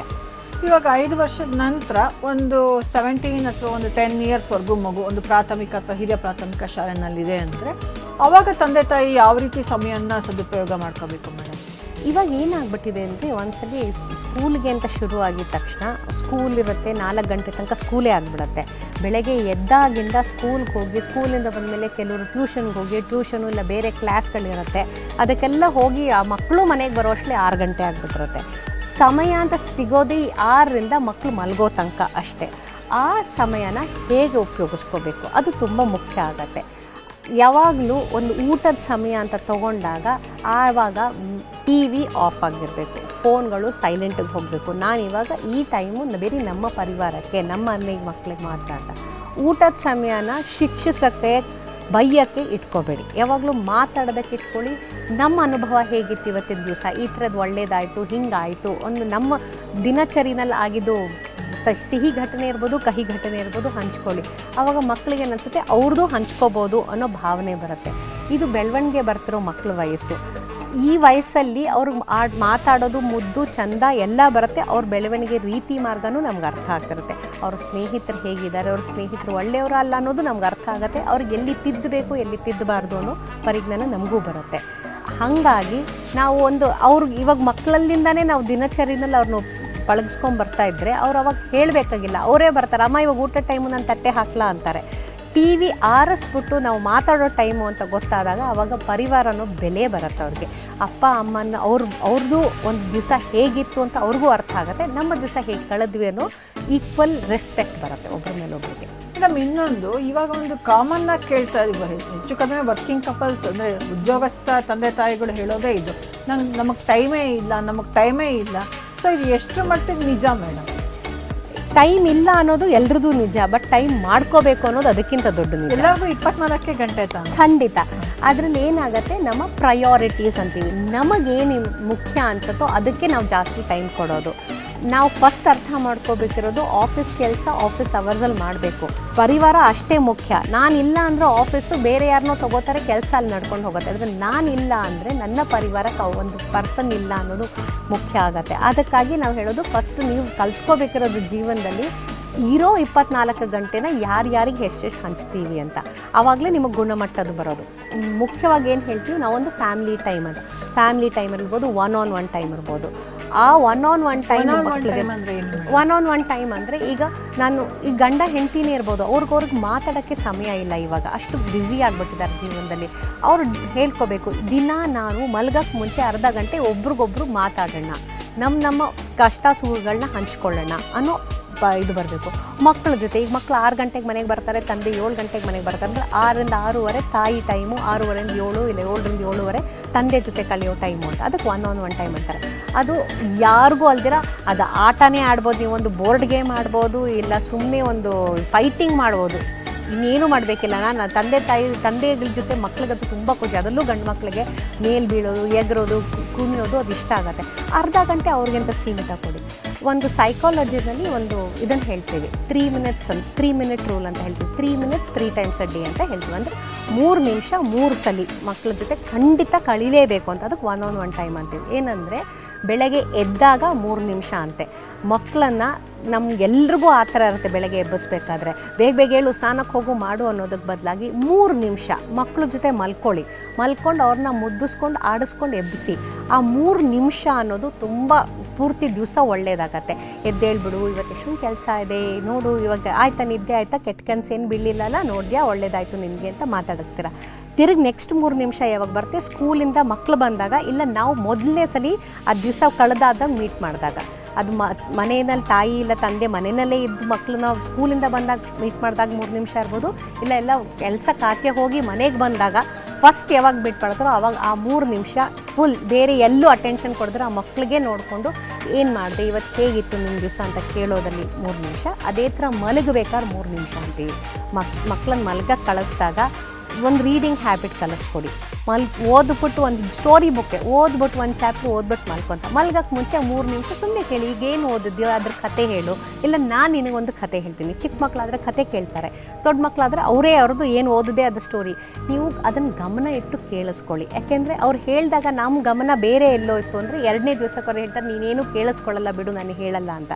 Speaker 1: ಇವಾಗ ಐದು ವರ್ಷದ ನಂತರ ಒಂದು ಸೆವೆಂಟೀನ್ ಅಥವಾ ಒಂದು ಟೆನ್ ಇಯರ್ಸ್ವರೆಗೂ ಮಗು ಒಂದು ಪ್ರಾಥಮಿಕ ಅಥವಾ ಹಿರಿಯ ಪ್ರಾಥಮಿಕ ಶಾಲೆನಲ್ಲಿದೆ ಅಂದರೆ ಅವಾಗ ತಂದೆ ತಾಯಿ ಯಾವ ರೀತಿ ಸಮಯನ ಸದುಪಯೋಗ ಮಾಡ್ಕೋಬೇಕು ಮೇಡಮ್
Speaker 2: ಇವಾಗ ಏನಾಗ್ಬಿಟ್ಟಿದೆ ಅಂದರೆ ಒಂದ್ಸಲಿ ಸ್ಕೂಲ್ಗೆ ಅಂತ ಶುರು ಆಗಿದ ತಕ್ಷಣ ಸ್ಕೂಲ್ ಇರುತ್ತೆ, ನಾಲ್ಕು ಗಂಟೆ ತನಕ ಸ್ಕೂಲೇ ಆಗಿಬಿಡತ್ತೆ. ಬೆಳಗ್ಗೆ ಎದ್ದಾಗಿಂದ ಸ್ಕೂಲ್ಗೆ ಹೋಗಿ, ಸ್ಕೂಲಿಂದ ಬಂದಮೇಲೆ ಕೆಲವರು ಟ್ಯೂಷನ್ಗೆ ಹೋಗಿ, ಟ್ಯೂಷನು ಇಲ್ಲ, ಬೇರೆ ಕ್ಲಾಸ್ಗಳಿರುತ್ತೆ ಅದಕ್ಕೆಲ್ಲ ಹೋಗಿ ಆ ಮಕ್ಕಳು ಮನೆಗೆ ಬರೋಷ್ಟೇ ಆರು ಗಂಟೆ ಆಗಿಬಿಟ್ಟಿರುತ್ತೆ. ಸಮಯ ಅಂತ ಸಿಗೋದೇ ಈ ಆರರಿಂದ ಮಕ್ಕಳು ಮಲಗೋ ತನಕ ಅಷ್ಟೇ. ಆ ಸಮಯನ ಹೇಗೆ ಉಪಯೋಗಿಸ್ಕೋಬೇಕು? ಅದು ತುಂಬ ಮುಖ್ಯ ಆಗತ್ತೆ. ಯಾವಾಗಲೂ ಒಂದು ಊಟದ ಸಮಯ ಅಂತ ತಗೊಂಡಾಗ ಆವಾಗ ಟಿ ವಿ ಆಫ್ ಆಗಿರಬೇಕು. ಫೋನ್ಗಳು ಸೈಲೆಂಟಿಗೆ ಹೋಗಬೇಕು. ನಾನಿವಾಗ ಈ ಟೈಮು ಬೇರೆ ನಮ್ಮ ಪರಿವಾರಕ್ಕೆ, ನಮ್ಮ ಮನೆಗೆ ಮಕ್ಕಳಿಗೆ ಮಾತ್ರ ಊಟದ ಸಮಯನ ಶಿಕ್ಷಿಸಕ್ಕೆ ಬೈಯಕ್ಕೆ ಇಟ್ಕೋಬೇಡಿ. ಯಾವಾಗಲೂ ಮಾತಾಡೋದಕ್ಕೆ ಇಟ್ಕೊಳ್ಳಿ. ನಮ್ಮ ಅನುಭವ ಹೇಗಿತ್ತು ಇವತ್ತಿನ ದಿವಸ? ಈ ಥರದ್ದು ಒಳ್ಳೇದಾಯಿತು, ಹಿಂಗಾಯಿತು. ಒಂದು ನಮ್ಮ ದಿನಚರಿನಲ್ಲಿ ಆಗಿದ್ದು ಸಿಹಿ ಘಟನೆ ಇರ್ಬೋದು, ಕಹಿ ಘಟನೆ ಇರ್ಬೋದು ಹಂಚ್ಕೊಳ್ಳಿ. ಆವಾಗ ಮಕ್ಕಳಿಗೆ ಅನಿಸುತ್ತೆ ಅವ್ರದ್ದು ಹಂಚ್ಕೋಬೋದು ಅನ್ನೋ ಭಾವನೆ ಬರುತ್ತೆ. ಇದು ಬೆಳವಣಿಗೆ ಬರ್ತಿರೋ ಮಕ್ಕಳ ವಯಸ್ಸು. ಈ ವಯಸ್ಸಲ್ಲಿ ಅವ್ರು ಆಡ್, ಮಾತಾಡೋದು, ಮುದ್ದು, ಚಂದ ಎಲ್ಲ ಬರುತ್ತೆ. ಅವ್ರ ಬೆಳವಣಿಗೆ ರೀತಿ ಮಾರ್ಗನೂ ನಮ್ಗೆ ಅರ್ಥ ಆಗ್ತಿರುತ್ತೆ. ಅವ್ರ ಸ್ನೇಹಿತರು ಹೇಗಿದ್ದಾರೆ, ಅವ್ರ ಸ್ನೇಹಿತರು ಒಳ್ಳೆಯವರು ಅಲ್ಲ ಅನ್ನೋದು ನಮ್ಗೆ ಅರ್ಥ ಆಗುತ್ತೆ. ಅವ್ರಿಗೆ ಎಲ್ಲಿ ತಿದ್ದಬೇಕು, ಎಲ್ಲಿ ತಿದ್ದಬಾರ್ದು ಅನ್ನೋ ಪರಿಜ್ಞಾನ ನಮಗೂ ಬರುತ್ತೆ. ಹಾಗಾಗಿ ನಾವು ಒಂದು ಅವ್ರಿಗೆ ಇವಾಗ ಮಕ್ಕಳಲ್ಲಿಂದನೇ ನಾವು ದಿನಚರಿನಲ್ಲಿ ಅವ್ರನ್ನ ಪಳಗಿಸ್ಕೊಂಡ್ ಬರ್ತಾ ಇದ್ದರೆ ಅವ್ರು ಅವಾಗ ಹೇಳಬೇಕಾಗಿಲ್ಲ. ಅವರೇ ಬರ್ತಾರೆ, ಅಮ್ಮ, ಇವಾಗ ಊಟ ಟೈಮು ನಾನು ತಟ್ಟೆ ಹಾಕ್ಲಾ ಅಂತಾರೆ. ಟಿ ವಿ ಆರಿಸ್ಬಿಟ್ಟು ನಾವು ಮಾತಾಡೋ ಟೈಮು ಅಂತ ಗೊತ್ತಾದಾಗ ಅವಾಗ ಪರಿವಾರ ಅನ್ನೋ ಬೆಲೆ ಬರುತ್ತೆ ಅವ್ರಿಗೆ. ಅಪ್ಪ, ಅಮ್ಮನ ಅವ್ರ ಅವ್ರದ್ದು ಒಂದು ದಿವಸ ಹೇಗಿತ್ತು ಅಂತ ಅವ್ರಿಗೂ ಅರ್ಥ ಆಗುತ್ತೆ. ನಮ್ಮ ದಿವಸ ಹೇಗೆ ಕಳೆದ್ವಿ ಅನ್ನೋ ಈಕ್ವಲ್ ರೆಸ್ಪೆಕ್ಟ್ ಬರುತ್ತೆ ಒಬ್ಬರ ಮೇಲೆ ಒಬ್ಬರಿಗೆ
Speaker 1: ಮೇಡಮ್, ಇನ್ನೊಂದು, ಇವಾಗ ಒಂದು ಕಾಮನ್ ಆಗಿ ಕೇಳ್ತಾ ಇದೀವಿ ಹೆಚ್ಚು ಕಡಿಮೆ ವರ್ಕಿಂಗ್ ಕಪಲ್ಸ್ ಅಂದರೆ ಉದ್ಯೋಗಸ್ಥ ತಂದೆ ತಾಯಿಗಳು ಹೇಳೋದೇ ಇದು. ನಂಗೆ, ನಮಗೆ ಟೈಮೇ ಇಲ್ಲ, ನಮಗೆ ಟೈಮೇ ಇಲ್ಲ. ಸೊ, ಇದು ಎಷ್ಟು ಮಟ್ಟಿಗೆ ನಿಜ ಮೇಡಮ್?
Speaker 2: ಟೈಮ್ ಇಲ್ಲ ಅನ್ನೋದು ಎಲ್ರದ್ದು ನಿಜ ಬಟ್ ಟೈಮ್ ಮಾಡ್ಕೋಬೇಕು ಅನ್ನೋದು ಅದಕ್ಕಿಂತ ದೊಡ್ಡ ನಿಜ.
Speaker 1: ಎಲ್ಲರಿಗೂ ಇಪ್ಪತ್ನಾಲ್ಕೇ ಗಂಟೆ
Speaker 2: ಖಂಡಿತ. ಅದರಲ್ಲಿ ಏನಾಗುತ್ತೆ ನಮ್ಮ ಪ್ರಯಾರಿಟೀಸ್ ಅಂತೀವಿ. ನಮಗೇನು ಮುಖ್ಯ ಅನ್ಸುತ್ತೋ ಅದಕ್ಕೆ ನಾವು ಜಾಸ್ತಿ ಟೈಮ್ ಕೊಡೋದು. ನಾವು ಫಸ್ಟ್ ಅರ್ಥ ಮಾಡ್ಕೋಬೇಕಿರೋದು ಆಫೀಸ್ ಕೆಲಸ ಆಫೀಸ್ ಅವರ್ಸಲ್ಲಿ ಮಾಡಬೇಕು. ಪರಿವಾರ ಅಷ್ಟೇ ಮುಖ್ಯ. ನಾನಿಲ್ಲ ಅಂದರೆ ಆಫೀಸು ಬೇರೆ ಯಾರನ್ನೋ ತಗೋತಾರೆ, ಕೆಲಸ ಅಲ್ಲಿ ನಡ್ಕೊಂಡು ಹೋಗುತ್ತೆ. ಆದರೆ ನಾನಿಲ್ಲ ಅಂದರೆ ನನ್ನ ಪರಿವಾರಕ್ಕೆ ಒಂದು ಪರ್ಸನ್ ಇಲ್ಲ ಅನ್ನೋದು ಮುಖ್ಯ ಆಗುತ್ತೆ. ಅದಕ್ಕಾಗಿ ನಾವು ಹೇಳೋದು ಫಸ್ಟ್ ನೀವು ಕಲ್ತ್ಕೋಬೇಕಿರೋದು ಜೀವನದಲ್ಲಿ ಇರೋ ಇಪ್ಪತ್ನಾಲ್ಕು ಗಂಟೆನ ಯಾರ್ಯಾರಿಗೆ ಎಷ್ಟೆಷ್ಟು ಹಂಚ್ತೀವಿ ಅಂತ. ಆವಾಗಲೇ ನಿಮಗೆ ಗುಣಮಟ್ಟದ್ದು ಬರೋದು. ಮುಖ್ಯವಾಗಿ ಏನು ಹೇಳ್ತೀವಿ? ನಾವೊಂದು ಫ್ಯಾಮಿಲಿ ಟೈಮ್ ಅದು. ಫ್ಯಾಮಿಲಿ ಟೈಮ್ ಇರ್ಬೋದು ಒನ್ ಆನ್ ಒನ್ ಟೈಮ್ ಇರ್ಬೋದು. ಆ ಒನ್ ಆನ್ ಒನ್ ಟೈಮ್ ಮಕ್ಕಳಿಗೆ? ಒನ್ ಆನ್ ಒನ್ ಟೈಮ್ ಅಂದರೆ ಈಗ ನಾನು ಈ ಗಂಡ ಹೆಂಡತಿನೇ ಇರ್ಬೋದು ಅವ್ರಿಗವ್ರಿಗೆ ಮಾತಾಡೋಕ್ಕೆ ಸಮಯ ಇಲ್ಲ ಇವಾಗ. ಅಷ್ಟು ಬ್ಯುಸಿ ಆಗಿಬಿಟ್ಟಿದ್ದಾರೆ ಜೀವನದಲ್ಲಿ. ಅವ್ರು ಹೇಳ್ಕೋಬೇಕು ದಿನ ನಾನು ಮಲಗಕ್ಕೆ ಮುಂಚೆ ಅರ್ಧ ಗಂಟೆ ಒಬ್ರಿಗೊಬ್ರು ಮಾತಾಡೋಣ. ನಮ್ಮ ನಮ್ಮ ಕಷ್ಟ ಸುಖಗಳನ್ನ ಹಂಚ್ಕೊಳ್ಳೋಣ ಅನ್ನೋ ಪ- ಇದು ಬರಬೇಕು. ಮಕ್ಕಳ ಜೊತೆ, ಈಗ ಮಕ್ಕಳು ಆರು ಗಂಟೆಗೆ ಮನೆಗೆ ಬರ್ತಾರೆ, ತಂದೆ ಏಳು ಗಂಟೆಗೆ ಮನೆಗೆ ಬರ್ತಾರೆ. ಅಂದರೆ ಆರರಿಂದ ಆರೂವರೆ ತಾಯಿ ಟೈಮು ಆರೂವರೆಯಿಂದ ಏಳು, ಇಲ್ಲ ಏಳರಿಂದ ಏಳುವರೆ ತಂದೆ ಜೊತೆ ಕಲಿಯೋ ಟೈಮು ಅಂತ ಅದಕ್ಕೆ ಒನ್ ಆನ್ ಒನ್ ಟೈಮ್ ಅಂತಾರೆ. ಅದು ಯಾರಿಗೂ ಅಲ್ದಿರ, ಅದು ಆಟನೇ ಆಡ್ಬೋದು, ನೀವು ಒಂದು ಬೋರ್ಡ್ ಗೇಮ್ ಆಡ್ಬೋದು, ಇಲ್ಲ ಸುಮ್ಮನೆ ಒಂದು ಫೈಟಿಂಗ್ ಮಾಡ್ಬೋದು. ಇನ್ನೇನು ಮಾಡಬೇಕಿಲ್ಲ. ನಾನು ತಂದೆ, ತಾಯಿ, ತಂದೆಗಳ ಜೊತೆ ಮಕ್ಳಿಗಂತೂ ತುಂಬ ಖುಷಿ. ಅದರಲ್ಲೂ ಗಂಡು ಮಕ್ಕಳಿಗೆ ಮೇಲ್ ಬೀಳೋದು, ಎಗರೋದು, ಕು- ಕುಣಿಯೋದು ಅದು ಇಷ್ಟ ಆಗುತ್ತೆ. ಅರ್ಧ ಗಂಟೆ ಅವ್ರಿಗಿಂತ ಸೀಮಿತ ಕೊಡಿ. ಒಂದು ಸೈಕಾಲಜಿನಲ್ಲಿ ಒಂದು ಇದನ್ನು ಹೇಳ್ತೀವಿ. ತ್ರೀ ಮಿನಿಟ್ಸ್ ಅಂತ ತ್ರೀ ಮಿನಿಟ್ ರೂಲ್ ಅಂತ ಹೇಳ್ತೀವಿ. Three minutes three times a day ಅಂತ ಹೇಳ್ತೀವಿ. ಅಂದರೆ ಮೂರು ನಿಮಿಷ, ಮೂರು ಸಲ ಮಕ್ಕಳ ಜೊತೆ ಖಂಡಿತ ಕಳೀಲೇಬೇಕು ಅಂತ. ಅದಕ್ಕೆ ಒನ್ ಆನ್ ಒನ್ ಟೈಮ್ ಅಂತೀವಿ. ಏನಂದರೆ ಬೆಳಗ್ಗೆ ಎದ್ದಾಗ ಮೂರು ನಿಮಿಷ ಅಂತೆ. ಮಕ್ಕಳನ್ನು ನಮ್ಗೆಲ್ರಿಗೂ ಆ ಥರ ಇರುತ್ತೆ ಬೆಳಗ್ಗೆ ಎಬ್ಬಿಸ್ಬೇಕಾದ್ರೆ. ಬೇಗ ಬೇಗ ಹೇಳು, ಸ್ನಾನಕ್ಕೆ ಹೋಗು, ಮಾಡು ಅನ್ನೋದಕ್ಕೆ ಬದಲಾಗಿ ಮೂರು ನಿಮಿಷ ಮಕ್ಕಳ ಜೊತೆ ಮಲ್ಕೊಳ್ಳಿ. ಮಲ್ಕೊಂಡು ಅವ್ರನ್ನ ಮುದ್ದಿಸ್ಕೊಂಡು, ಆಡಿಸ್ಕೊಂಡು ಎಬ್ಬಿಸಿ. ಆ ಮೂರು ನಿಮಿಷ ಅನ್ನೋದು ತುಂಬ ಪೂರ್ತಿ ದಿವಸ ಒಳ್ಳೇದಾಗತ್ತೆ. ಎದ್ದೇಳ್ಬಿಡು ಇವತ್ತು ಎಷ್ಟು ಕೆಲಸ ಇದೆ, ನೋಡು, ಇವಾಗ ಆಯ್ತಾ ನಿದ್ದೆ ಆಯ್ತಾ, ಕೆಟ್ಟ ಕನ್ಸೇನು ಬೀಳಿಲ್ಲಲ್ಲ ನೋಡಿದ್ಯಾ, ಒಳ್ಳೇದಾಯ್ತು ನಿಮಗೆ ಅಂತ ಮಾತಾಡಿಸ್ತೀರ. ತಿರುಗಿ ನೆಕ್ಸ್ಟ್ ಮೂರು ನಿಮಿಷ ಯಾವಾಗ ಬರುತ್ತೆ? ಸ್ಕೂಲಿಂದ ಮಕ್ಕಳು ಬಂದಾಗ, ಇಲ್ಲ ನಾವು ಮೊದಲನೇ ಸಲ ಆ ದಿವಸ ಕಳೆದಾದಾಗ ಮೀಟ್ ಮಾಡಿದಾಗ. ಅದು ಮ, ಮನೆಯಲ್ಲಿ ತಾಯಿ ಇಲ್ಲ ತಂದೆ ಮನೆಯಲ್ಲೇ ಇದ್ದು ಮಕ್ಕಳನ್ನ ಸ್ಕೂಲಿಂದ ಬಂದಾಗ, ಮೀಟ್ ಮಾಡಿದಾಗ ಮೂರು ನಿಮಿಷ ಇರ್ಬೋದು. ಇಲ್ಲ, ಎಲ್ಲ ಕೆಲಸ ಆಚೆ ಹೋಗಿ ಮನೆಗೆ ಬಂದಾಗ ಫಸ್ಟ್ ಯಾವಾಗ ಮೀಟ್ ಮಾಡ್ತಾರೋ ಅವಾಗ ಆ ಮೂರು ನಿಮಿಷ ಫುಲ್ ಬೇರೆ ಎಲ್ಲೂ ಅಟೆನ್ಷನ್ ಕೊಡಿದ್ರೆ ಆ ಮಕ್ಕಳಿಗೆ ನೋಡಿಕೊಂಡು ಏನು ಮಾಡಿದೆ, ಇವತ್ತು ಹೇಗಿತ್ತು ನಿಮ್ಮ ದಿವಸ ಅಂತ ಕೇಳೋದಲ್ಲಿ ಮೂರು ನಿಮಿಷ. ಅದೇ ಥರ ಮಲಗಬೇಕಾದ್ರೆ ಮೂರು ನಿಮಿಷ ಅಂತೀವಿ. ಮಕ್ ಮಕ್ಕಳನ್ನ ಮಲಗಕ್ಕೆ ಕಳಿಸ್ದಾಗ ಒಂದು ರೀಡಿಂಗ್ ಹ್ಯಾಬಿಟ್ ಕಲಿಸ್ಕೊಡಿ. ಮಲ್, ಓದ್ಬಿಟ್ಟು ಒಂದು ಸ್ಟೋರಿ ಬುಕ್ಕೆ ಓದ್ಬಿಟ್ಟು ಒಂದು ಚಾಪ್ಟರ್ ಓದ್ಬಿಟ್ಟು ಮಲ್ಕೊಂತ ಮಲ್ಗಕ್ಕೆ ಮುಂಚೆ ಮೂರು ನಿಮಿಷ ಸುಮ್ಮನೆ ಕೇಳಿ, ಈಗೇನು ಓದಿದ್ಯೋ ಅದ್ರ ಕತೆ ಹೇಳು. ಇಲ್ಲ, ನಾನು ನಿನಗೊಂದು ಕತೆ ಹೇಳ್ತೀನಿ. ಚಿಕ್ಕ ಮಕ್ಕಳಾದರೆ ಕತೆ ಕೇಳ್ತಾರೆ. ದೊಡ್ಡ ಮಕ್ಕಳಾದರೆ ಅವರೇ ಅವ್ರದ್ದು ಏನು ಓದಿದೆ ಅದು ಸ್ಟೋರಿ ನೀವು ಅದನ್ನು ಗಮನ ಇಟ್ಟು ಕೇಳಿಸ್ಕೊಳ್ಳಿ. ಯಾಕೆಂದರೆ ಅವ್ರು ಹೇಳಿದಾಗ ನಮ್ಮ ಗಮನ ಬೇರೆ ಎಲ್ಲೋ ಇತ್ತು ಅಂದರೆ ಎರಡನೇ ದಿವಸಕ್ಕೆ ಅವ್ರು ಹೇಳ್ತಾರೆ, ನೀನೇನು ಕೇಳಿಸ್ಕೊಳ್ಳಲ್ಲ ಬಿಡು, ನಾನು ಹೇಳಲ್ಲ ಅಂತ.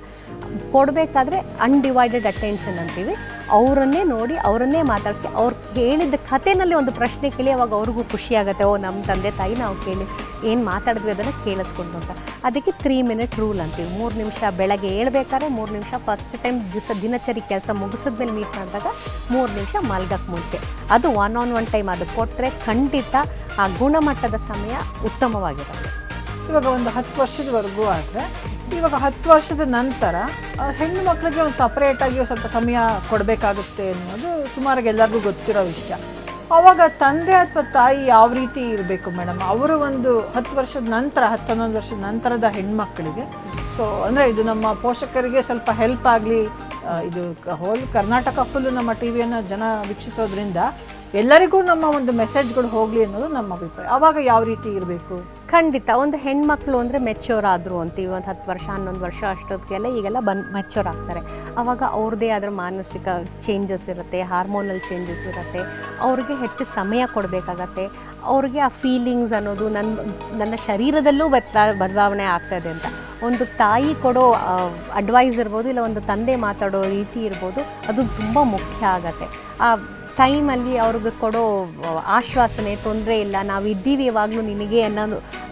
Speaker 2: ಕೊಡಬೇಕಾದ್ರೆ ಅನ್ಡಿವೈಡೆಡ್ ಅಟೆನ್ಷನ್ ಅಂತೀವಿ. ಅವರನ್ನೇ ನೋಡಿ, ಅವರನ್ನೇ ಮಾತಾಡಿಸಿ, ಅವ್ರು ಕೇಳಿದ ಕಥೆನಲ್ಲಿ ಒಂದು ಪ್ರಶ್ನೆ ಕೇಳಿ, ಅವಾಗ ಅವ್ರಿಗೂ ಖುಷಿಯಾಗುತ್ತೆ ಓ ನಮ್ಮ ತಂದೆ ತಾಯಿ ನಾವು ಕೇಳಿ, ಏನು ಮಾತಾಡಿದ್ವಿ ಅದನ್ನು ಕೇಳಿಸ್ಕೊಂಡು ಅಂತ. ಅದಕ್ಕೆ ತ್ರೀ ಮಿನಿಟ್ ರೂಲ್ ಅಂತೀವಿ. ಮೂರು ನಿಮಿಷ ಬೆಳಗ್ಗೆ ಹೇಳ್ಬೇಕಾದ್ರೆ, ಮೂರು ನಿಮಿಷ ಫಸ್ಟ್ ಟೈಮ್ ದಿವಸ, ದಿನಚರಿ ಕೆಲಸ ಮುಗಿಸಿದ್ಮೇಲೆ ಮೀಟ್ ಮಾಡಿದಾಗ, ಮೂರು ನಿಮಿಷ ಮಲ್ಗಕ್ಕೆ ಮುಂಚೆ. ಅದು ಒನ್ ಆನ್ ಒನ್ ಟೈಮ್ ಅದು. ಕೊಟ್ಟರೆ ಖಂಡಿತ ಆ ಗುಣಮಟ್ಟದ ಸಮಯ ಉತ್ತಮವಾಗಿರುತ್ತೆ.
Speaker 1: ಇವಾಗ ಒಂದು ಹತ್ತು ವರ್ಷದವರೆಗೂ ಆದರೆ ಇವಾಗ ಹತ್ತು ವರ್ಷದ ನಂತರ ಹೆಣ್ಣು ಮಕ್ಕಳಿಗೆ ಒಂದು ಸಪ್ರೇಟಾಗಿ ಸ್ವಲ್ಪ ಸಮಯ ಕೊಡಬೇಕಾಗುತ್ತೆ ಅನ್ನೋದು ಸುಮಾರಾಗಿ ಎಲ್ಲರಿಗೂ ಗೊತ್ತಿರೋ ವಿಷಯ. ಅವಾಗ ತಂದೆ ಅಥವಾ ತಾಯಿ ಯಾವ ರೀತಿ ಇರಬೇಕು ಮೇಡಮ್? ಅವರು ಒಂದು ಹತ್ತು ವರ್ಷದ ನಂತರ ಹತ್ತೊಂದೊಂದು ವರ್ಷದ ನಂತರದ ಹೆಣ್ಮಕ್ಳಿಗೆ. ಸೊ ಅಂದರೆ ಇದು ನಮ್ಮ ಪೋಷಕರಿಗೆ ಸ್ವಲ್ಪ ಹೆಲ್ಪ್ ಆಗಲಿ ಇದು ಹೋಲ್ ಕರ್ನಾಟಕ ಫುಲ್ಲು ನಮ್ಮ ಟಿ ವಿಯನ್ನು ಜನ ವೀಕ್ಷಿಸೋದ್ರಿಂದ ಎಲ್ಲರಿಗೂ ನಮ್ಮ ಒಂದು ಮೆಸೇಜ್ಗಳು ಹೋಗಲಿ ಅನ್ನೋದು ನಮ್ಮ ಅಭಿಪ್ರಾಯ. ಅವಾಗ ಯಾವ ರೀತಿ ಇರಬೇಕು?
Speaker 2: ಖಂಡಿತ, ಒಂದು ಹೆಣ್ಮಕ್ಳು ಅಂದರೆ ಮೆಚ್ಯೂರ್ ಆದರು ಅಂತೀವಿ ಒಂದು ಹತ್ತು ವರ್ಷ, ಹನ್ನೊಂದು ವರ್ಷ ಅಷ್ಟೊತ್ತಿಗೆಲ್ಲ ಈಗೆಲ್ಲ ಬಂದು ಮೆಚ್ಯೂರ್ ಆಗ್ತಾರೆ. ಆವಾಗ ಅವ್ರದ್ದೇ ಆದ್ರ ಮಾನಸಿಕ ಚೇಂಜಸ್ ಇರುತ್ತೆ ಹಾರ್ಮೋನಲ್ ಚೇಂಜಸ್ ಇರುತ್ತೆ, ಅವ್ರಿಗೆ ಹೆಚ್ಚು ಸಮಯ ಕೊಡಬೇಕಾಗತ್ತೆ. ಅವ್ರಿಗೆ ಆ ಫೀಲಿಂಗ್ಸ್ ಅನ್ನೋದು ನನ್ನ ನನ್ನ ಶರೀರದಲ್ಲೂ ಬದಲಾ, ಬದಲಾವಣೆ ಆಗ್ತಾಯಿದೆ ಅಂತ. ಒಂದು ತಾಯಿ ಕೊಡೋ ಅಡ್ವೈಸ್ ಇರ್ಬೋದು, ಇಲ್ಲ ಒಂದು ತಂದೆ ಮಾತಾಡೋ ರೀತಿ ಇರ್ಬೋದು, ಅದು ತುಂಬ ಮುಖ್ಯ ಆಗತ್ತೆ. ಆ ಟೈಮಲ್ಲಿ ಅವ್ರಿಗೆ ಕೊಡೋ ಆಶ್ವಾಸನೆ, ತೊಂದರೆ ಇಲ್ಲ. ನಾವು ಇದ್ದೀವಿ ಯಾವಾಗಲೂ ನಿನಗೆ ಅನ್ನೋ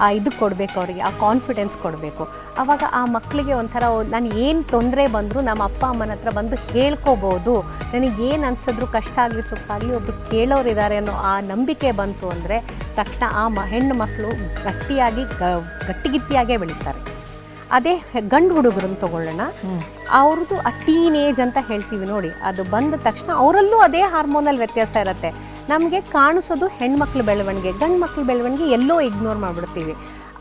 Speaker 2: ಆ ಇದು ಕೊಡಬೇಕು ಅವರಿಗೆ, ಆ ಕಾನ್ಫಿಡೆನ್ಸ್ ಕೊಡಬೇಕು. ಆವಾಗ ಆ ಮಕ್ಕಳಿಗೆ ಒಂಥರ ನಾನು ಏನು ತೊಂದರೆ ಬಂದರೂ ನಮ್ಮ ಅಪ್ಪ, ಅಮ್ಮನ ಹತ್ರ ಬಂದು ಹೇಳ್ಕೋಬೋದು. ನನಗೆ ಏನು ಅನ್ಸಿದ್ರು ಕಷ್ಟ ಆಗಲಿ, ಸುಖ ಆಗಲಿ ಒಬ್ಬರು ಕೇಳೋರು ಇದ್ದಾರೆ ಅನ್ನೋ ಆ ನಂಬಿಕೆ ಬಂತು ಅಂದರೆ ತಕ್ಷಣ ಆ ಮ, ಹೆಣ್ಣು ಮಕ್ಕಳು ಗಟ್ಟಿಯಾಗಿ ಗಟ್ಟಿಗಿಟ್ಟಿಯಾಗೇ ಬೆಳೀತಾರೆ. ಅದೇ ಗಂಡು ಹುಡುಗರನ್ನು ತಗೊಳ್ಳೋಣ. ಅವ್ರದ್ದು ಆ ಟೀನ್ ಏಜ್ ಅಂತ ಹೇಳ್ತೀವಿ ನೋಡಿ, ಅದು ಬಂದ ತಕ್ಷಣ ಅವರಲ್ಲೂ ಅದೇ ಹಾರ್ಮೋನಲ್ ವ್ಯತ್ಯಾಸ ಇರುತ್ತೆ. ನಮಗೆ ಕಾಣಿಸೋದು ಹೆಣ್ಮಕ್ಳ ಬೆಳವಣಿಗೆ, ಗಂಡು ಮಕ್ಳ ಬೆಳವಣಿಗೆ ಎಲ್ಲೋ ಇಗ್ನೋರ್ ಮಾಡಿಬಿಡ್ತೀವಿ.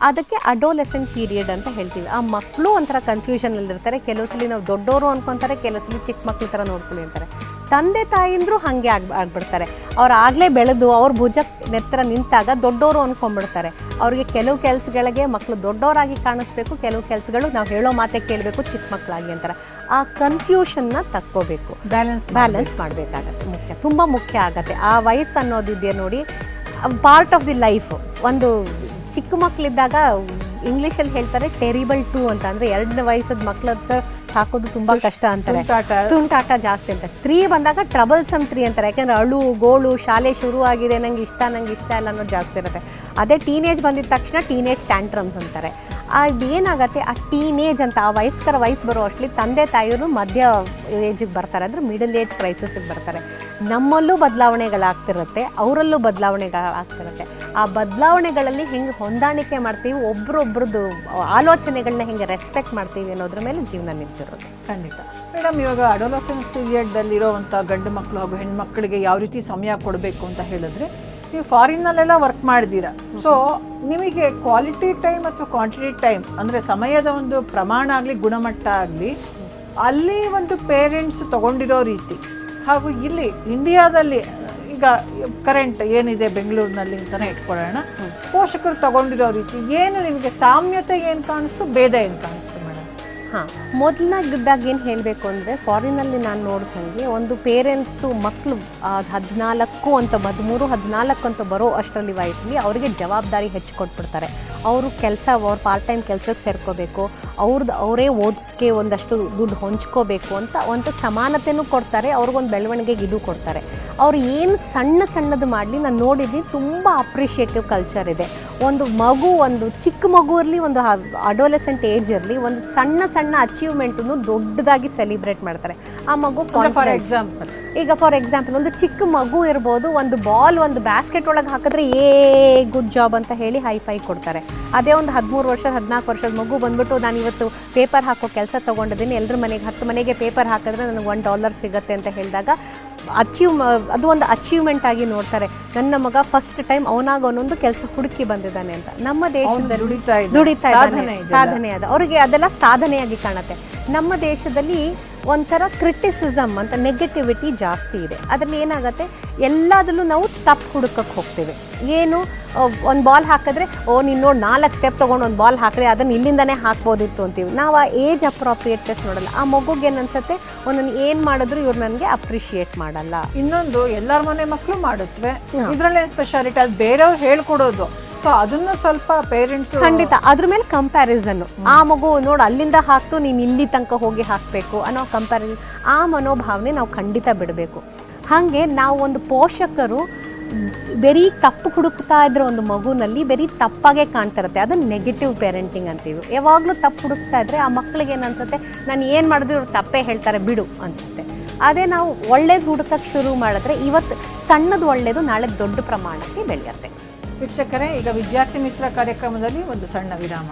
Speaker 2: ಅದಕ್ಕೆ ಅಡೋಲೆಸೆಂಟ್ ಪೀರಿಯಡ್ ಅಂತ ಹೇಳ್ತೀವಿ. ಆ ಮಕ್ಕಳು ಒಂಥರ ಕನ್ಫ್ಯೂಷನಲ್ಲಿರ್ತಾರೆ ಕೆಲವು ಸಲ ನಾವು ದೊಡ್ಡವರು ಅನ್ಕೊತಾರೆ, ಕೆಲವು ಸಲ ಚಿಕ್ಕ ಮಕ್ಳ ಥರ ನೋಡ್ಕೊಳ್ಳಿ ಅಂತಾರೆ. ತಂದೆ ತಾಯಿಂದ್ರು ಹಾಗೆ ಆಗ್ ಆಗ್ಬಿಡ್ತಾರೆ. ಅವ್ರು ಆಗಲೇ ಬೆಳೆದು ಅವ್ರ ಭುಜ ನೆತ್ತರ ನಿಂತಾಗ ದೊಡ್ಡವರು ಅಂದ್ಕೊಂಡ್ಬಿಡ್ತಾರೆ ಅವ್ರಿಗೆ ಕೆಲವು ಕೆಲಸಗಳಿಗೆ ಮಕ್ಕಳು ದೊಡ್ಡವರಾಗಿ ಕಾಣಿಸ್ಬೇಕು ಕೆಲವು ಕೆಲಸಗಳು ನಾವು ಹೇಳೋ ಮಾತೆ ಕೇಳಬೇಕು ಚಿಕ್ಕ ಮಕ್ಕಳಾಗಿ ಅಂತಾರೆ. ಆ ಕನ್ಫ್ಯೂಷನ್ನ ತಕ್ಕೋಬೇಕು.
Speaker 1: ಬ್ಯಾಲೆನ್ಸ್
Speaker 2: ಬ್ಯಾಲೆನ್ಸ್ ಮಾಡಬೇಕಾಗತ್ತೆ. ಮುಖ್ಯ ತುಂಬ ಮುಖ್ಯ ಆಗತ್ತೆ. ಆ ವಯಸ್ಸು ಅನ್ನೋದಿದೆಯಾ ನೋಡಿ ಪಾರ್ಟ್ ಆಫ್ ದಿ ಲೈಫ್ ಒಂದು ಚಿಕ್ಕ ಮಕ್ಕಳಿದ್ದಾಗ ಇಂಗ್ಲೀಷಲ್ಲಿ ಹೇಳ್ತಾರೆ ಟೆರಿಬಲ್ ಟೂ ಅಂತ. ಅಂದರೆ ಎರಡನೇ ವಯಸ್ಸದ ಮಕ್ಳ ಹತ್ರ ಸಾಕೋದು ತುಂಬ ಕಷ್ಟ ಅಂತಾರೆ.
Speaker 1: ತುಂಟಾಟ.
Speaker 2: ತುಂಟಾಟ ಜಾಸ್ತಿ ಅಂತ. ತ್ರೀ ಬಂದಾಗ ಟ್ರಬಲ್ಸ್ ಅಂತ ತ್ರೀ ಅಂತಾರೆ. ಯಾಕಂದ್ರೆ ಅಳು ಗೋಳು ಶಾಲೆ ಶುರು ಆಗಿದೆ ನಂಗೆ ಇಷ್ಟ ನಂಗೆ ಇಷ್ಟ ಇಲ್ಲ ಅನ್ನೋದು ಜಾಸ್ತಿ ಇರುತ್ತೆ ಅದೇ ಟೀನೇಜ್ ಬಂದಿದ ತಕ್ಷಣ ಟೀನೇಜ್ ಟ್ಯಾಂಟ್ರಮ್ಸ್ ಅಂತಾರೆ. ಅದು ಏನಾಗತ್ತೆ? ಆ ಟೀನೇಜ್ ಅಂತ, ಆ ವಯಸ್ಕರ ವಯಸ್ಸು ಬರೋ ಅಷ್ಟಲಿ ತಂದೆ ತಾಯಿಯವರು ಮಧ್ಯ ಏಜಿಗೆ ಬರ್ತಾರೆ. ಅಂದರೆ ಮಿಡಲ್ ಏಜ್ ಕ್ರೈಸಿಸ್ಗೆ ಬರ್ತಾರೆ. ನಮ್ಮಲ್ಲೂ ಬದಲಾವಣೆಗಳಾಗ್ತಿರುತ್ತೆ, ಅವರಲ್ಲೂ ಬದಲಾವಣೆಗಳಾಗ್ತಿರುತ್ತೆ. ಆ ಬದಲಾವಣೆಗಳಲ್ಲಿ ಹೆಂಗೆ ಹೊಂದಾಣಿಕೆ ಮಾಡ್ತೀವಿ, ಒಬ್ರೊಬ್ರದ್ದು ಆಲೋಚನೆಗಳನ್ನ ಹೆಂಗೆ ರೆಸ್ಪೆಕ್ಟ್ ಮಾಡ್ತೀವಿ ಅನ್ನೋದ್ರ ಮೇಲೆ ಜೀವನ ನಿಂತಿರೋದು
Speaker 1: ಖಂಡಿತ. ಮೇಡಮ್, ಇವಾಗ ಅಡೋಲಸೆನ್ಸ್ ಪೀರಿಯಡ್ದಲ್ಲಿರೋವಂಥ ಗಂಡು ಮಕ್ಕಳು ಹಾಗೂ ಹೆಣ್ಮಕ್ಳಿಗೆ ಯಾವ ರೀತಿ ಸಮಯ ಕೊಡಬೇಕು ಅಂತ ಹೇಳಿದ್ರೆ? ನೀವು ಫಾರಿನ್ನಲ್ಲೆಲ್ಲ ವರ್ಕ್ ಮಾಡಿದ್ದೀರಾ. ಸೊ ನಿಮಗೆ ಕ್ವಾಲಿಟಿ ಟೈಮ್ ಅಥವಾ ಕ್ವಾಂಟಿಟಿ ಟೈಮ್ ಅಂದರೆ ಸಮಯದ ಒಂದು ಪ್ರಮಾಣ ಆಗಲಿ ಗುಣಮಟ್ಟ ಆಗಲಿ ಅಲ್ಲಿ ಒಂದು ಪೇರೆಂಟ್ಸ್ ತಗೊಂಡಿರೋ ರೀತಿ ಹಾಗೂ ಇಲ್ಲಿ ಇಂಡಿಯಾದಲ್ಲಿ ಈಗ ಕರೆಂಟ್ ಏನಿದೆ ಬೆಂಗಳೂರಿನಲ್ಲಿ ಅಂತಲೇ ಇಟ್ಕೊಳ್ಳೋಣ. ಪೋಷಕರು ತಗೊಂಡಿರೋ ರೀತಿ ಏನು ನಿಮಗೆ ಸಾಮ್ಯತೆ ಏನು ಕಾಣಿಸ್ತು ಭೇದ ಏನು ಕಾಣಿಸ್ತು?
Speaker 2: ಹಾಂ, ಮೊದಲಾಗಿದ್ದಾಗ ಏನು ಹೇಳಬೇಕು ಅಂದರೆ ಫಾರಿನಲ್ಲಿ ನಾನು ನೋಡ್ದಂಗೆ ಒಂದು ಪೇರೆಂಟ್ಸು ಮಕ್ಕಳು ಹದಿನಾಲ್ಕು ಅಂತ ಹದಿಮೂರು ಹದಿನಾಲ್ಕು ಅಂತ ಬರೋ ಅಷ್ಟರಲ್ಲಿ ವಯಸ್ಸಲ್ಲಿ ಅವರಿಗೆ ಜವಾಬ್ದಾರಿ ಹೆಚ್ಚು ಕೊಟ್ಬಿಡ್ತಾರೆ ಅವರು ಕೆಲಸ, ಅವ್ರ ಪಾರ್ಟ್ ಟೈಮ್ ಕೆಲಸಕ್ಕೆ ಸೇರ್ಕೋಬೇಕು ಅವ್ರದ್ದು ಅವರೇ ಓದಕ್ಕೆ ಒಂದಷ್ಟು ದುಡ್ಡು ಹೊಂಚ್ಕೋಬೇಕು ಅಂತ ಒಂದು ಸಮಾನತೆನೂ ಕೊಡ್ತಾರೆ ಅವ್ರಿಗೊಂದು ಬೆಳವಣಿಗೆಗೆ ಇದು ಕೊಡ್ತಾರೆ. ಅವ್ರು ಏನು ಸಣ್ಣ ಸಣ್ಣದು ಮಾಡಲಿ, ನಾನು ನೋಡಿದ್ವಿ ತುಂಬ ಅಪ್ರಿಷಿಯೇಟಿವ್ ಕಲ್ಚರ್ ಇದೆ. ಒಂದು ಮಗು ಒಂದು ಚಿಕ್ಕ ಮಗು ಇರಲಿ, ಒಂದು ಅಡೋಲೆಸೆಂಟ್ ಏಜ್ ಇರಲಿ, ಒಂದು ಸಣ್ಣ ಸಣ್ಣ ಅಚೀವ್ಮೆಂಟನ್ನು ದೊಡ್ಡದಾಗಿ ಸೆಲೆಬ್ರೇಟ್ ಮಾಡ್ತಾರೆ. ಆ ಮಗು ಕಾನ್ಫಿಡೆನ್ಸ್
Speaker 1: ಎಕ್ಸಾಂಪಲ್
Speaker 2: ಈಗ ಫಾರ್ ಎಕ್ಸಾಂಪಲ್ ಒಂದು ಚಿಕ್ಕ ಮಗು ಇರ್ಬೋದು ಒಂದು ಬಾಲ್ ಒಂದು ಬ್ಯಾಸ್ಕೆಟ್ ಒಳಗೆ ಹಾಕಿದ್ರೆ ಏ ಗುಡ್ ಜಾಬ್ ಅಂತ ಹೇಳಿ ಹೈ ಫೈ ಕೊಡ್ತಾರೆ. ಅದೇ ಒಂದು ಹದಿಮೂರು ವರ್ಷ ಹದಿನಾಲ್ಕು ವರ್ಷದ ಮಗು ಬಂದ್ಬಿಟ್ಟು ನಾನು ಇವತ್ತು ಪೇಪರ್ ಹಾಕೋ ಕೆಲಸ ತೊಗೊಂಡಿದ್ದೀನಿ. ಎಲ್ಲರ ಮನೆಗೆ ಹತ್ತು ಮನೆಗೆ ಪೇಪರ್ ಹಾಕಿದ್ರೆ ನನಗೆ ಒನ್ ಡಾಲರ್ ಸಿಗುತ್ತೆ ಅಂತ ಹೇಳಿದಾಗ ಅಚೀವ್ ಅದು ಒಂದು ಅಚೀವ್ಮೆಂಟ್ ಆಗಿ ನೋಡ್ತಾರೆ. ನನ್ನ ಮಗ ಫಸ್ಟ್ ಟೈಮ್ ಅವನಾಗ ಅವನೊಂದು ಕೆಲಸ ಹುಡುಕಿ ಬಂದಿದ್ದಾನೆ ಅಂತ. ನಮ್ಮ ದೇಶದಲ್ಲಿ
Speaker 1: ದುಡಿತಾ.
Speaker 2: ದುಡಿತಾ ಇದ್ದಾನೆ. ಸಾಧನೆ ಅದ. ಅವರಿಗೆ ಅದೆಲ್ಲ ಸಾಧನೆಯಾಗಿ ಕಾಣುತ್ತೆ. ನಮ್ಮ ದೇಶದಲ್ಲಿ ಒಂಥರ ಕ್ರಿಟಿಸಿಸಮ್ ಅಂತ ನೆಗೆಟಿವಿಟಿ ಜಾಸ್ತಿ ಇದೆ. ಅದರಲ್ಲಿ ಏನಾಗುತ್ತೆ? ಎಲ್ಲದರಲ್ಲೂ ನಾವು ತಪ್ಪು ಹುಡುಕಕ್ಕೆ ಹೋಗ್ತೇವೆ. ಏನು ಒಂದು ಬಾಲ್ ಹಾಕಿದ್ರೆ ಓ ನೀನು ನೋಡಿ ನಾಲ್ಕು ಸ್ಟೆಪ್ ತೊಗೊಂಡು ಒಂದು ಬಾಲ್ ಹಾಕಿದ್ರೆ ಅದನ್ನು ಇಲ್ಲಿಂದನೇ ಹಾಕ್ಬೋದಿತ್ತು ಅಂತೀವಿ. ನಾವು ಆ ಏಜ್ ಅಪ್ರಾಪ್ರಿಯೇಟ್ನೆಸ್ ನೋಡಲ್ಲ. ಆ ಮಗುಗೆ ಏನು ಅನ್ಸುತ್ತೆ ಒಂದನ್ನು ಏನು ಮಾಡಿದ್ರು ಇವ್ರು ನನಗೆ ಅಪ್ರಿಷಿಯೇಟ್ ಮಾಡಲ್ಲ.
Speaker 1: ಇನ್ನೊಂದು ಎಲ್ಲರ ಮನೆ ಮಕ್ಕಳು ಮಾಡುತ್ತವೆ ಇದರಲ್ಲೇ ಸ್ಪೆಷಾಲಿಟಿ ಅದು ಬೇರೆಯವ್ರು ಹೇಳ್ಕೊಡೋದು. ಸೊ ಅದನ್ನ ಸ್ವಲ್ಪ ಪೇರೆಂಟ್ಸ್
Speaker 2: ಖಂಡಿತ. ಅದ್ರ ಮೇಲೆ ಕಂಪ್ಯಾರಿಸನ್ ಆ ಮಗು ನೋಡು, ಅಲ್ಲಿಂದ ಹಾಕ್ತು, ನೀನು ಇಲ್ಲಿ ತನಕ ಹೋಗಿ ಹಾಕಬೇಕು ಅನ್ನೋ ಕಂಪ್ಯಾರಿಸನ್ ಆ ಮನೋಭಾವನೆ ನಾವು ಖಂಡಿತ ಬಿಡಬೇಕು. ಹಾಗೆ ನಾವು ಒಂದು ಪೋಷಕರು ಬರೀ ತಪ್ಪು ಹುಡುಕ್ತಾ ಇದ್ರೆ ಒಂದು ಮಗುನಲ್ಲಿ ಬರೀ ತಪ್ಪಾಗೆ ಕಾಣ್ತಿರುತ್ತೆ. ಅದು ನೆಗೆಟಿವ್ ಪೇರೆಂಟಿಂಗ್ ಅಂತೀವಿ. ಯಾವಾಗಲೂ ತಪ್ಪು ಹುಡುಕ್ತಾ ಇದ್ರೆ ಆ ಮಕ್ಳಿಗೆ ಏನು ಅನ್ಸುತ್ತೆ? ನಾನು ಏನು ಮಾಡಿದ್ರು ಇವ್ರು ತಪ್ಪೇ ಹೇಳ್ತಾರೆ, ಬಿಡು ಅನ್ಸುತ್ತೆ. ಅದೇ ನಾವು ಒಳ್ಳೇದು ಹುಡುಕಕ್ಕೆ ಶುರು ಮಾಡಿದ್ರೆ ಇವತ್ತು ಸಣ್ಣದು ಒಳ್ಳೇದು ನಾಳೆ ದೊಡ್ಡ ಪ್ರಮಾಣಕ್ಕೆ ಬೆಳೆಯುತ್ತೆ.
Speaker 1: ವೀಕ್ಷಕರೇ ಈಗ ವಿದ್ಯಾರ್ಥಿ ಮಿತ್ರ ಕಾರ್ಯಕ್ರಮದಲ್ಲಿ ಒಂದು ಸಣ್ಣ ವಿರಾಮ.